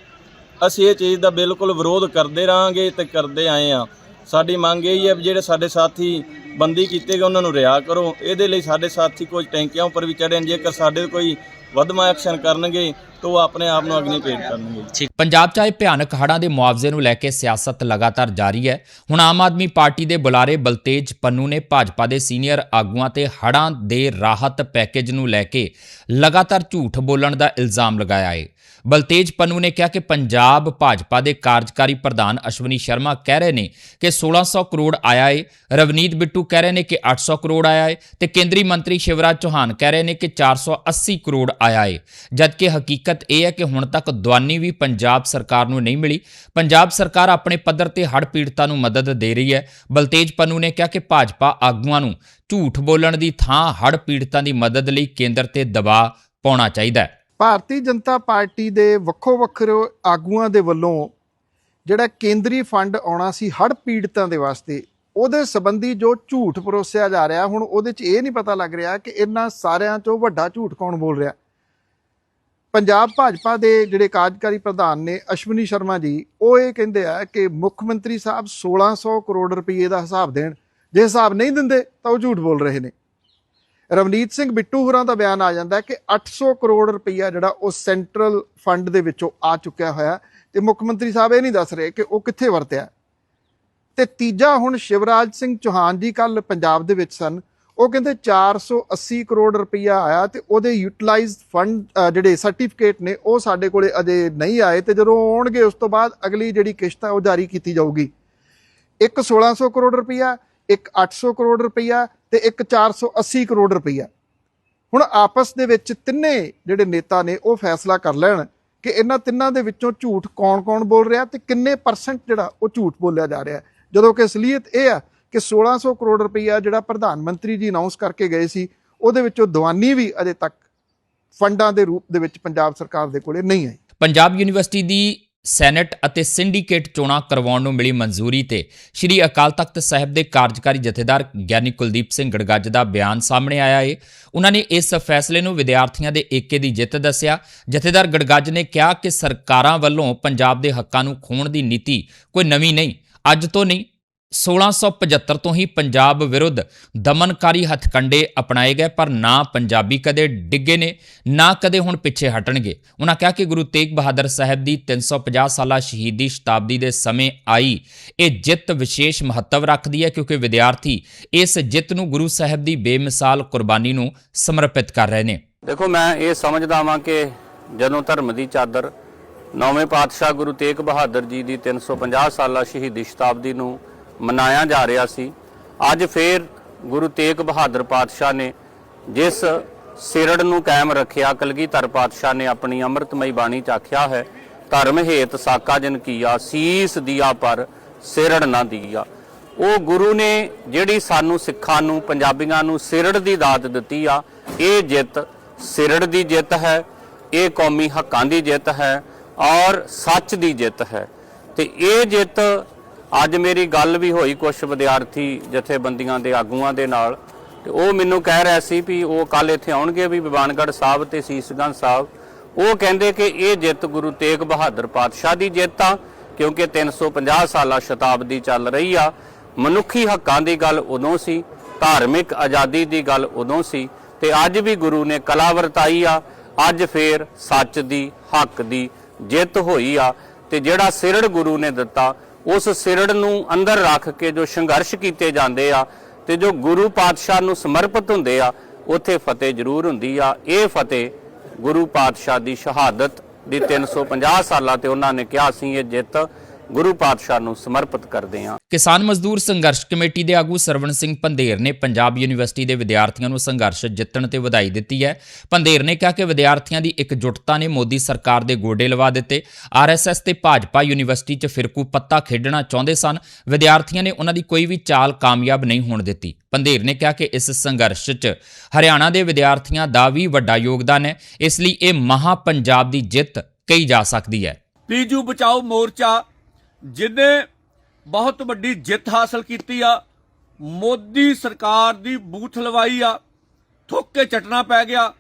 ਅਸੀਂ ਇਹ ਚੀਜ਼ ਦਾ ਬਿਲਕੁਲ ਵਿਰੋਧ ਕਰਦੇ ਰਹਾਂਗੇ ਤੇ ਕਰਦੇ ਆਏ ਆ ਸਾਡੀ ਮੰਗ ਇਹ ਹੈ ਵੀ ਜਿਹੜੇ ਸਾਡੇ ਸਾਥੀ ਬੰਦੀ ਕੀਤੇ ਗਏ, ਉਹਨਾਂ ਨੂੰ ਰਿਹਾ ਕਰੋ। ਇਹਦੇ ਲਈ ਸਾਡੇ ਸਾਥੀ ਕੁਝ ਟੈਂਕੀਆਂ ਉੱਪਰ ਵੀ ਚੜ੍ਹੇ ਜੇਕਰ ਸਾਡੇ ਕੋਈ ਵਧਮਾ ਐਕਸ਼ਨ ਕਰਨਗੇ, ਤਾਂ ਉਹ ਆਪਣੇ ਆਪ ਨੂੰ ਅਗਨੀ ਭੇਟ ਕਰਨਗੇ। ਪੰਜਾਬ 'ਚ ਆਏ ਭਿਆਨਕ ਹੜ੍ਹਾਂ ਦੇ ਮੁਆਵਜ਼ੇ ਨੂੰ ਲੈ ਕੇ ਸਿਆਸਤ ਲਗਾਤਾਰ ਜਾਰੀ ਹੈ। ਹੁਣ ਆਮ ਆਦਮੀ ਪਾਰਟੀ ਦੇ ਬੁਲਾਰੇ ਬਲਤੇਜ ਪੰਨੂ ਨੇ ਭਾਜਪਾ ਦੇ ਸੀਨੀਅਰ ਆਗੂਆਂ ਤੇ ਹੜ੍ਹਾਂ ਦੇ ਰਾਹਤ ਪੈਕੇਜ ਨੂੰ ਲੈ ਕੇ ਲਗਾਤਾਰ ਝੂਠ ਬੋਲਣ ਦਾ ਇਲਜ਼ਾਮ ਲਗਾਇਆ ਹੈ। ਬਲਤੇਜ ਪੰਨੂ ਨੇ ਕਿਹਾ ਕਿ ਪੰਜਾਬ ਭਾਜਪਾ ਦੇ ਕਾਰਜਕਾਰੀ ਪ੍ਰਧਾਨ ਅਸ਼ਵਨੀ ਸ਼ਰਮਾ ਕਹਿ ਰਹੇ ਨੇ ਕਿ 1600 ਕਰੋੜ ਆਇਆ ਏ। ਰਵਨੀਤ ਬਿੱਟੂ ਕਹਿ ਰਹੇ ਨੇ ਕਿ 800 ਕਰੋੜ ਆਇਆ ਏ ਤੇ ਕੇਂਦਰੀ ਮੰਤਰੀ ਸ਼ਿਵਰਾਜ ਚੌਹਾਨ ਕਹਿ ਰਹੇ ਨੇ ਕਿ 480 ਕਰੋੜ ਆਇਆ ਏ। ਜਦਕਿ ਹਕੀਕਤ ਇਹ ਹੈ ਕਿ ਹੁਣ ਤੱਕ ਦਵਾਨੀ ਵੀ ਪੰਜਾਬ ਸਰਕਾਰ ਨੂੰ ਨਹੀਂ ਮਿਲੀ। ਪੰਜਾਬ ਸਰਕਾਰ ਆਪਣੇ ਪੱਧਰ ਤੇ ਹੜ੍ਹ ਪੀੜਤਾਂ ਨੂੰ ਮਦਦ ਦੇ ਰਹੀ ਹੈ। ਬਲਤੇਜ ਪੰਨੂ ਨੇ ਕਿਹਾ ਕਿ ਭਾਜਪਾ ਆਗੂਆਂ ਨੂੰ ਝੂਠ ਬੋਲਣ ਦੀ ਥਾਂ ਹੜ੍ਹ ਪੀੜਤਾਂ ਦੀ ਮਦਦ ਲਈ ਕੇਂਦਰ ਤੇ ਦਬਾਅ ਪਾਉਣਾ ਚਾਹੀਦਾ ਹੈ। ਭਾਰਤੀ ਜਨਤਾ ਪਾਰਟੀ ਦੇ ਵੱਖੋ ਵੱਖਰੇ ਆਗੂਆਂ ਦੇ ਵੱਲੋਂ ਜਿਹੜਾ ਕੇਂਦਰੀ ਫੰਡ ਆਉਣਾ ਸੀ ਹੜ੍ਹ ਪੀੜਤਾਂ ਦੇ ਵਾਸਤੇ, ਉਹਦੇ ਸੰਬੰਧੀ ਜੋ ਝੂਠ ਪਰੋਸਿਆ ਜਾ ਰਿਹਾ, ਹੁਣ ਉਹਦੇ 'ਚ ਇਹ ਨਹੀਂ ਪਤਾ ਲੱਗ ਰਿਹਾ ਕਿ ਇਹਨਾਂ ਸਾਰਿਆਂ 'ਚੋਂ ਵੱਡਾ ਝੂਠ ਕੌਣ ਬੋਲ ਰਿਹਾ। ਪੰਜਾਬ ਭਾਜਪਾ ਦੇ ਜਿਹੜੇ ਕਾਰਜਕਾਰੀ ਪ੍ਰਧਾਨ ਨੇ ਅਸ਼ਵਨੀ ਸ਼ਰਮਾ ਜੀ, ਉਹ ਇਹ ਕਹਿੰਦੇ ਆ ਕਿ ਮੁੱਖ ਮੰਤਰੀ ਸਾਹਿਬ 1600 ਕਰੋੜ ਰੁਪਏ ਦਾ ਹਿਸਾਬ ਦੇਣ, ਜੇ ਹਿਸਾਬ ਨਹੀਂ ਦਿੰਦੇ ਤਾਂ ਉਹ ਝੂਠ ਬੋਲ ਰਹੇ ਨੇ। ਰਵਨੀਤ ਸਿੰਘ ਬਿੱਟੂ ਹੋਰਾਂ ਦਾ ਬਿਆਨ ਆ ਜਾਂਦਾ ਹੈ ਕਿ 800 ਕਰੋੜ ਰੁਪਈਆ ਜਿਹੜਾ ਉਹ ਸੈਂਟਰਲ ਫੰਡ ਦੇ ਵਿੱਚੋਂ ਆ ਚੁੱਕਿਆ ਹੋਇਆ ਤੇ ਮੁੱਖ ਮੰਤਰੀ ਸਾਹਿਬ ਇਹ ਨਹੀਂ ਦੱਸ ਰਹੇ ਕਿ ਉਹ ਕਿੱਥੇ ਵਰਤਿਆ ਤੇ ਤੀਜਾ ਹੁਣ ਸ਼ਿਵਰਾਜ ਸਿੰਘ ਚੌਹਾਨ ਜੀ ਕੱਲ ਪੰਜਾਬ ਦੇ ਵਿੱਚ ਸਨ। ਉਹ ਕਹਿੰਦੇ 480 ਕਰੋੜ ਰੁਪਈਆ ਆਇਆ ਤੇ ਉਹਦੇ ਯੂਟਿਲਾਈਜ਼ਡ ਫੰਡ ਜਿਹੜੇ ਸਰਟੀਫਿਕੇਟ ਨੇ, ਉਹ ਸਾਡੇ ਕੋਲੇ ਅਜੇ ਨਹੀਂ ਆਏ ਤੇ ਜਦੋਂ ਆਉਣਗੇ ਉਸ ਤੋਂ ਬਾਅਦ ਅਗਲੀ ਜਿਹੜੀ ਕਿਸ਼ਤ ਹੈ ਉਹ ਜਾਰੀ ਕੀਤੀ ਜਾਊਗੀ। ਇੱਕ 1600 ਕਰੋੜ ਰੁਪਈਆ, ਇੱਕ 800 ਕਰੋੜ ਰੁਪਈਆ ਤੇ ਇੱਕ 480 ਕਰੋੜ ਰੁਪਈਆ। ਹੁਣ ਆਪਸ ਦੇ ਵਿੱਚ ਤਿੰਨੇ ਜਿਹੜੇ ਨੇਤਾ ਨੇ, ਉਹ ਫੈਸਲਾ ਕਰ ਲੈਣ ਕਿ ਇਹਨਾਂ ਤਿੰਨਾਂ ਦੇ ਵਿੱਚੋਂ ਝੂਠ ਕੌਣ-ਕੌਣ ਬੋਲ ਰਿਹਾ ਤੇ ਕਿੰਨੇ ਪਰਸੈਂਟ ਜਿਹੜਾ ਉਹ ਝੂਠ ਬੋਲਿਆ ਜਾ ਰਿਹਾ। ਜਦੋਂ ਕਿ ਅਸਲੀਅਤ ਇਹ ਆ ਕਿ 1600 ਕਰੋੜ ਰੁਪਈਆ ਜਿਹੜਾ ਪ੍ਰਧਾਨ ਮੰਤਰੀ ਜੀ ਅਨਾਉਂਸ ਕਰਕੇ ਗਏ ਸੀ, ਉਹਦੇ ਵਿੱਚੋਂ ਦੀਵਾਨੀ ਵੀ ਅਜੇ ਤੱਕ ਫੰਡਾਂ ਦੇ ਰੂਪ ਦੇ ਵਿੱਚ ਪੰਜਾਬ ਸਰਕਾਰ ਦੇ ਕੋਲੇ ਨਹੀਂ ਆਈ। ਪੰਜਾਬ ਯੂਨੀਵਰਸਿਟੀ ਦੀ ਸੈਨੇਟ ਅਤੇ ਸਿੰਡੀਕੇਟ ਚੋਣਾਂ ਕਰਵਾਉਣ ਨੂੰ ਮਿਲੀ ਮਨਜ਼ੂਰੀ ਤੇ ਸ੍ਰੀ ਅਕਾਲ ਤਖਤ ਸਾਹਿਬ ਦੇ ਕਾਰਜਕਾਰੀ ਜਥੇਦਾਰ ਗਿਆਨੀ ਕੁਲਦੀਪ ਸਿੰਘ ਗੜਗੱਜ ਦਾ ਬਿਆਨ ਸਾਹਮਣੇ ਆਇਆ ਏ। ਉਹਨਾਂ ਨੇ ਇਸ ਫੈਸਲੇ ਨੂੰ ਵਿਦਿਆਰਥੀਆਂ ਦੇ ਏਕੇ ਦੀ ਜਿੱਤ ਦੱਸਿਆ। ਜਥੇਦਾਰ ਗੜਗੱਜ ਨੇ ਕਿਹਾ ਕਿ ਸਰਕਾਰਾਂ ਵੱਲੋਂ ਪੰਜਾਬ ਦੇ ਹੱਕਾਂ ਨੂੰ ਖੋਣ ਦੀ ਨੀਤੀ ਕੋਈ ਨਵੀਂ ਨਹੀਂ, ਅੱਜ ਤੋਂ ਨਹੀਂ 1675 ਤੋਂ ਹੀ ਪੰਜਾਬ ਵਿਰੁੱਧ ਦਮਨਕਾਰੀ ਹੱਥਕੰਡੇ ਅਪਣਾਏ ਗਏ, ਪਰ ਨਾ ਪੰਜਾਬੀ ਕਦੇ ਡਿੱਗੇ ਨੇ, ਨਾ ਕਦੇ ਹੁਣ ਪਿੱਛੇ ਹਟਣਗੇ। ਉਹਨਾਂ ਕਿਹਾ ਕਿ ਗੁਰੂ ਤੇਗ ਬਹਾਦਰ ਸਾਹਿਬ ਦੀ 350 ਸਾਲਾ ਸ਼ਹੀਦੀ ਸ਼ਤਾਬਦੀ ਦੇ ਸਮੇਂ ਆਈ, ਇਹ ਜਿੱਤ ਵਿਸ਼ੇਸ਼ ਮਹੱਤਵ ਰੱਖਦੀ ਹੈ, ਕਿਉਂਕਿ ਵਿਦਿਆਰਥੀ ਇਸ ਜਿੱਤ ਨੂੰ ਗੁਰੂ ਸਾਹਿਬ ਦੀ ਬੇਮਿਸਾਲ ਕੁਰਬਾਨੀ ਨੂੰ ਸਮਰਪਿਤ ਕਰ ਰਹੇ ਨੇ। ਦੇਖੋ, ਮੈਂ ਇਹ ਸਮਝਦਾ ਵਾਂ ਕਿ ਜਦੋਂ ਧਰਮ ਦੀ ਚਾਦਰ ਨੌਵੇਂ ਪਾਤਸ਼ਾਹ ਗੁਰੂ ਤੇਗ ਬਹਾਦਰ ਜੀ ਦੀ 350 ਸਾਲਾ ਸ਼ਹੀਦੀ ਸ਼ਤਾਬਦੀ ਨੂੰ ਮਨਾਇਆ ਜਾ ਰਿਹਾ ਸੀ। ਅੱਜ ਫੇਰ ਗੁਰੂ ਤੇਗ ਬਹਾਦਰ ਪਾਤਸ਼ਾਹ ਨੇ ਜਿਸ ਸਿਰੜ ਨੂੰ ਕਾਇਮ ਰੱਖਿਆ, ਕਲਗੀਧਰ ਪਾਤਸ਼ਾਹ ਨੇ ਆਪਣੀ ਅੰਮ੍ਰਿਤਮਈ ਬਾਣੀ ਚ ਆਖਿਆ ਹੈ, ਧਰਮ ਹੇਤ ਸਾਕਾ ਜਨ ਕੀਆ, ਸੀਸ ਦਿਆ ਪਰ ਸਿਰੜ ਨਾ ਦੀਆ। ਉਹ ਗੁਰੂ ਨੇ ਜਿਹੜੀ ਸਾਨੂੰ ਸਿੱਖਾਂ ਨੂੰ, ਪੰਜਾਬੀਆਂ ਨੂੰ ਸਿਰੜ ਦੀ ਦਾਤ ਦਿੱਤੀ ਆ, ਇਹ ਜਿੱਤ ਸਿਰੜ ਦੀ ਜਿੱਤ ਹੈ, ਇਹ ਕੌਮੀ ਹੱਕਾਂ ਦੀ ਜਿੱਤ ਹੈ ਔਰ ਸੱਚ ਦੀ ਜਿੱਤ ਹੈ। ਤੇ ਇਹ ਜਿੱਤ ਅੱਜ ਮੇਰੀ ਗੱਲ ਵੀ ਹੋਈ ਕੁਝ ਵਿਦਿਆਰਥੀ ਜਥੇਬੰਦੀਆਂ ਦੇ ਆਗੂਆਂ ਦੇ ਨਾਲ ਤੇ ਉਹ ਮੈਨੂੰ ਕਹਿ ਰਿਹਾ ਸੀ ਵੀ ਉਹ ਕੱਲ ਇੱਥੇ ਆਉਣਗੇ ਵੀ ਬਿਬਾਨਗੜ੍ਹ ਸਾਹਿਬ ਤੇ ਸੀਸਗੰਜ ਸਾਹਿਬ। ਉਹ ਕਹਿੰਦੇ ਕਿ ਇਹ ਜਿੱਤ ਗੁਰੂ ਤੇਗ ਬਹਾਦਰ ਪਾਤਸ਼ਾਹ ਦੀ ਜਿੱਤ ਆ, ਕਿਉਂਕਿ 350 ਸਾਲਾ ਸ਼ਤਾਬਦੀ ਚੱਲ ਰਹੀ ਆ। ਮਨੁੱਖੀ ਹੱਕਾਂ ਦੀ ਗੱਲ ਉਦੋਂ ਸੀ, ਧਾਰਮਿਕ ਆਜ਼ਾਦੀ ਦੀ ਗੱਲ ਉਦੋਂ ਸੀ ਤੇ ਅੱਜ ਵੀ ਗੁਰੂ ਨੇ ਕਲਾ ਵਰਤਾਈ ਆ। ਅੱਜ ਫੇਰ ਸੱਚ ਦੀ, ਹੱਕ ਦੀ ਜਿੱਤ ਹੋਈ ਆ ਤੇ ਜਿਹੜਾ ਸਿਰੜ ਗੁਰੂ ਨੇ ਦਿੱਤਾ ਉਸ ਸਿਰੜ ਨੂੰ ਅੰਦਰ ਰੱਖ ਕੇ ਜੋ ਸੰਘਰਸ਼ ਕੀਤੇ ਜਾਂਦੇ ਆ ਤੇ ਜੋ ਗੁਰੂ ਪਾਤਸ਼ਾਹ ਨੂੰ ਸਮਰਪਿਤ ਹੁੰਦੇ ਆ, ਉੱਥੇ ਫਤਿਹ ਜ਼ਰੂਰ ਹੁੰਦੀ ਆ। ਇਹ ਫਤਿਹ ਗੁਰੂ ਪਾਤਸ਼ਾਹ ਦੀ ਸ਼ਹਾਦਤ ਦੀ 350 ਸਾਲਾਂ ਤੇ ਉਹਨਾਂ ਨੇ ਕਿਹਾ ਸੀ, ਇਹ ਜਿੱਤ ਗੁਰੂ ਪਾਤਸ਼ਾਹ ਨੂੰ ਸਮਰਪਿਤ ਕਰਦੇ ਆ ਕਿਸਾਨ ਮਜ਼ਦੂਰ ਸੰਘਰਸ਼ ਕਮੇਟੀ ਦੇ ਆਗੂ ਸਰਵਣ ਸਿੰਘ ਪੰਧੇਰ ਨੇ ਪੰਜਾਬ ਯੂਨੀਵਰਸਿਟੀ ਦੇ ਵਿਦਿਆਰਥੀਆਂ ਨੂੰ ਸੰਘਰਸ਼ ਜਿੱਤਣ ਤੇ ਵਧਾਈ ਦਿੱਤੀ ਹੈ। ਪੰਧੇਰ ਨੇ ਕਿਹਾ ਕਿ ਵਿਦਿਆਰਥੀਆਂ ਦੀ ਇਕਜੁੱਟਤਾ ਨੇ ਮੋਦੀ ਸਰਕਾਰ ਦੇ ਗੋਡੇ ਲਵਾ ਦਿੱਤੇ। ਆਰਐਸਐਸ ਤੇ ਭਾਜਪਾ ਯੂਨੀਵਰਸਿਟੀ 'ਚ ਫਿਰਕੂ ਪੱਤਾ ਖੇਡਣਾ ਚਾਹੁੰਦੇ ਸਨ। ਵਿਦਿਆਰਥੀਆਂ ਨੇ ਉਹਨਾਂ ਦੀ ਕੋਈ ਵੀ ਚਾਲ ਕਾਮਯਾਬ ਨਹੀਂ ਹੋਣ ਦਿੱਤੀ। ਪੰਧੇਰ ਨੇ ਕਿਹਾ ਕਿ ਇਸ ਸੰਘਰਸ਼ 'ਚ ਹਰਿਆਣਾ ਦੇ ਵਿਦਿਆਰਥੀਆਂ ਦਾ ਵੀ ਵੱਡਾ ਯੋਗਦਾਨ ਹੈ। ਇਸ ਲਈ ਇਹ ਮਹਾ ਪੰਜਾਬ ਦੀ ਜਿੱਤ ਕਹੀ ਜਾ ਸਕਦੀ ਹੈ। ਪੀਜੂ ਬਚਾਓ ਮੋਰਚਾ ਜਿਹਨੇ ਬਹੁਤ ਵੱਡੀ ਜਿੱਤ ਹਾਸਲ ਕੀਤੀ ਆ, ਮੋਦੀ ਸਰਕਾਰ ਦੀ ਬੂਥ ਲਵਾਈ ਆ, ਥੁੱਕ ਕੇ ਚਟਣਾ ਪੈ ਗਿਆ,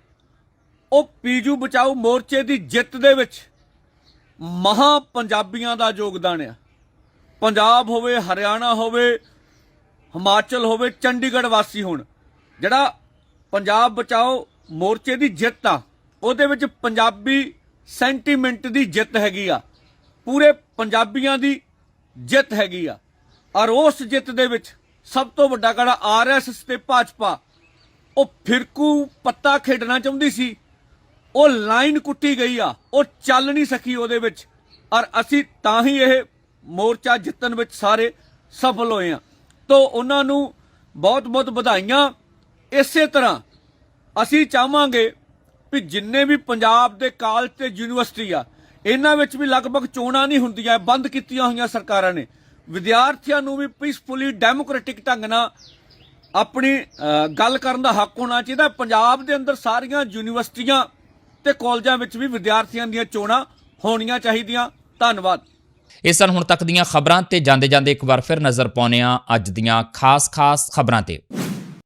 ਉਹ ਪੀਜੂ ਬਚਾਓ ਮੋਰਚੇ ਦੀ ਜਿੱਤ ਦੇ ਵਿੱਚ ਮਹਾ ਪੰਜਾਬੀਆਂ ਦਾ ਯੋਗਦਾਨ ਆ। ਪੰਜਾਬ ਹੋਵੇ, ਹਰਿਆਣਾ ਹੋਵੇ, ਹਿਮਾਚਲ ਹੋਵੇ, ਚੰਡੀਗੜ੍ਹ ਵਾਸੀ ਹੋਣ, ਜਿਹੜਾ ਪੰਜਾਬ ਬਚਾਓ ਮੋਰਚੇ ਦੀ ਜਿੱਤ ਆ, ਉਹਦੇ ਵਿੱਚ ਪੰਜਾਬੀ ਸੈਂਟੀਮੈਂਟ ਦੀ ਜਿੱਤ ਹੈਗੀ ਆ। ਪੂਰੇ ਪੰਜਾਬੀਆਂ ਦੀ ਜਿੱਤ ਹੈਗੀ ਆ। ਔਰ ਉਸ ਜਿੱਤ ਦੇ ਵਿੱਚ ਸਭ ਤੋਂ ਵੱਡਾ ਕਿਹੜਾ ਆਰਐਸਐਸ ਤੇ ਭਾਜਪਾ, ਉਹ ਫਿਰਕੂ ਪੱਤਾ ਖੇਡਣਾ ਚਾਹੁੰਦੀ ਸੀ। ਉਹ ਲਾਈਨ ਕੁੱਟੀ ਗਈ ਆ, ਉਹ ਚੱਲ ਨਹੀਂ ਸਕੀ ਉਹਦੇ ਵਿੱਚ। ਔਰ ਅਸੀਂ ਤਾਂ ਹੀ ਇਹ ਮੋਰਚਾ ਜਿੱਤਣ ਵਿੱਚ ਸਾਰੇ ਸਫਲ ਹੋਏ ਆ। ਤੋਂ ਉਹਨਾਂ ਨੂੰ ਬਹੁਤ ਬਹੁਤ ਵਧਾਈਆਂ। ਇਸੇ ਤਰ੍ਹਾਂ ਅਸੀਂ ਚਾਹਾਂਗੇ ਵੀ ਜਿੰਨੇ ਵੀ ਪੰਜਾਬ ਦੇ ਕਾਲਜ ਤੇ ਯੂਨੀਵਰਸਿਟੀ ਆ ਇਹਨਾਂ ਵਿੱਚ ਵੀ ਲਗਭਗ ਚੋਣਾਂ ਨਹੀਂ ਹੁੰਦੀਆਂ ਬੰਦ ਕੀਤੀਆਂ ਹੋਈਆਂ ਸਰਕਾਰਾਂ ਨੇ। ਵਿਦਿਆਰਥੀਆਂ ਨੂੰ ਵੀ ਪੀਸਫੁਲੀ ਡੈਮੋਕ੍ਰੈਟਿਕ ਢੰਗ ਨਾਲ ਆਪਣੀ ਗੱਲ ਕਰਨ ਦਾ ਹੱਕ ਹੋਣਾ ਚਾਹੀਦਾ। ਪੰਜਾਬ ਦੇ ਅੰਦਰ ਸਾਰੀਆਂ ਯੂਨੀਵਰਸਿਟੀਆਂ ਤੇ ਕਾਲਜਾਂ ਵਿੱਚ ਵੀ ਵਿਦਿਆਰਥੀਆਂ ਦੀਆਂ ਚੋਣਾਂ ਹੋਣੀਆਂ ਚਾਹੀਦੀਆਂ। ਧੰਨਵਾਦ। ਇਹ ਸਨ ਹੁਣ ਤੱਕ ਦੀਆਂ ਖਬਰਾਂ ਤੇ ਜਾਂਦੇ ਜਾਂਦੇ ਇੱਕ ਵਾਰ ਫਿਰ ਨਜ਼ਰ ਪਾਉਂਦੇ ਹਾਂ ਅੱਜ ਦੀਆਂ ਖਾਸ-ਖਾਸ ਖਬਰਾਂ ਤੇ।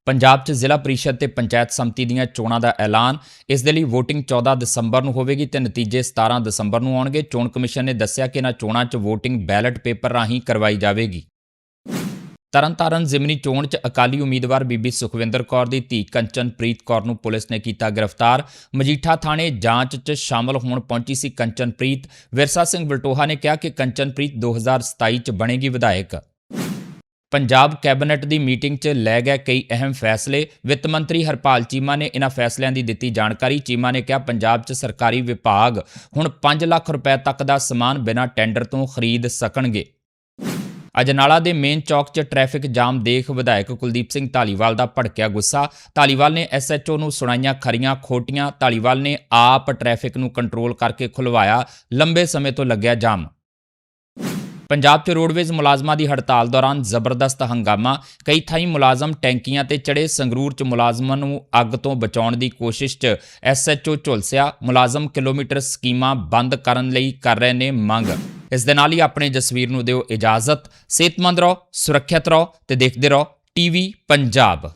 ਪੰਜਾਬ 'ਚ ਜ਼ਿਲ੍ਹਾ ਪ੍ਰੀਸ਼ਦ ਤੇ ਪੰਚਾਇਤ ਸਮਿਤੀ ਦੀਆਂ ਚੋਣਾਂ ਦਾ ਐਲਾਨ। ਇਸ ਦੇ ਲਈ VOTING 14 ਦਸੰਬਰ ਨੂੰ ਹੋਵੇਗੀ ਤੇ ਨਤੀਜੇ 17 ਦਸੰਬਰ ਨੂੰ ਆਉਣਗੇ। ਚੋਣ ਕਮਿਸ਼ਨ ਨੇ ਦੱਸਿਆ ਕਿ ਇਹਨਾਂ ਚੋਣਾਂ 'ਚ VOTING ਬੈਲਟ ਪੇਪਰ ਰਾਹੀਂ ਕਰਵਾਈ ਜਾਵੇਗੀ। ਤਰਨਤਾਰਨ ਜ਼ਿਮਨੀ ਚੋਣ 'ਚ ਅਕਾਲੀ ਉਮੀਦਵਾਰ ਬੀਬੀ ਸੁਖਵਿੰਦਰ ਕੌਰ ਦੀ ਧੀ ਕੰਚਨਪ੍ਰੀਤ ਕੌਰ ਨੂੰ ਪੁਲਿਸ ਨੇ ਕੀਤਾ ਗ੍ਰਿਫਤਾਰ। ਮਜੀਠਾ ਥਾਣੇ ਜਾਂਚ 'ਚ ਸ਼ਾਮਲ ਹੋਣ ਪਹੁੰਚੀ ਸੀ ਕੰਚਨਪ੍ਰੀਤ ਵਿਰਸਾ ਸਿੰਘ ਵਲਟੋਹਾ ਨੇ ਕਿਹਾ ਕਿ ਕੰਚਨਪ੍ਰੀਤ 2027 'ਚ ਬਣੇਗੀ ਵਿਧਾਇਕ। ਪੰਜਾਬ ਕੈਬਨਿਟ ਦੀ ਮੀਟਿੰਗ 'ਚ ਲੈ ਗਏ ਕਈ ਅਹਿਮ ਫੈਸਲੇ। ਵਿੱਤ ਮੰਤਰੀ ਹਰਪਾਲ ਚੀਮਾ ਨੇ ਇਹਨਾਂ ਫੈਸਲਿਆਂ ਦੀ ਦਿੱਤੀ ਜਾਣਕਾਰੀ। ਚੀਮਾ ਨੇ ਕਿਹਾ, ਪੰਜਾਬ 'ਚ ਸਰਕਾਰੀ ਵਿਭਾਗ ਹੁਣ 5 ਲੱਖ ਰੁਪਏ ਤੱਕ ਦਾ ਸਮਾਨ ਬਿਨਾਂ ਟੈਂਡਰ ਤੋਂ ਖਰੀਦ ਸਕਣਗੇ। ਅਜਨਾਲਾ ਦੇ ਮੇਨ ਚੌਕ 'ਚ ਟ੍ਰੈਫਿਕ ਜਾਮ ਦੇਖ ਵਿਧਾਇਕ ਕੁਲਦੀਪ ਸਿੰਘ ਢਾਲੀਵਾਲ ਦਾ ਭੜਕਿਆ ਗੁੱਸਾ। ਢਾਲੀਵਾਲ ਨੇ ਐਸਐਚਓ ਨੂੰ ਸੁਣਾਈਆਂ ਖਰੀਆਂ ਖੋਟੀਆਂ। ਢਾਲੀਵਾਲ ਨੇ ਆਪ ਟ੍ਰੈਫਿਕ ਨੂੰ ਕੰਟਰੋਲ ਕਰਕੇ ਖੁਲਵਾਇਆ। ਲੰਬੇ ਸਮੇਂ ਤੋਂ ਲੱਗਿਆ ਜਾਮ। ਪੰਜਾਬ 'ਚ ਰੋਡਵੇਜ਼ ਮੁਲਾਜ਼ਮਾਂ ਦੀ ਹੜਤਾਲ ਦੌਰਾਨ ਜ਼ਬਰਦਸਤ ਹੰਗਾਮਾ। ਕਈ ਥਾਈਂ ਮੁਲਾਜ਼ਮ ਟੈਂਕੀਆਂ ਤੇ ਚੜੇ ਸੰਗਰੂਰ 'ਚ ਮੁਲਾਜ਼ਮਾਂ ਨੂੰ ਅੱਗ ਤੋਂ ਬਚਾਉਣ ਦੀ ਕੋਸ਼ਿਸ਼ 'ਚ ਐਸਐਚਓ ਝੁਲਸਿਆ। ਮੁਲਾਜ਼ਮ ਕਿਲੋਮੀਟਰ ਸਕੀਮਾਂ ਬੰਦ ਕਰਨ ਲਈ ਕਰ ਰਹੇ ਨੇ ਮੰਗ। ਇਸ ਦੇ ਨਾਲ ਹੀ ਆਪਣੇ ਜਸਵੀਰ ਨੂੰ ਦਿਓ ਇਜਾਜ਼ਤ। ਸਿਹਤਮੰਦ ਰਹੋ, ਸੁਰੱਖਿਅਤ ਰਹੋ ਤੇ ਦੇਖਦੇ ਰਹੋ ਟੀਵੀ ਪੰਜਾਬ।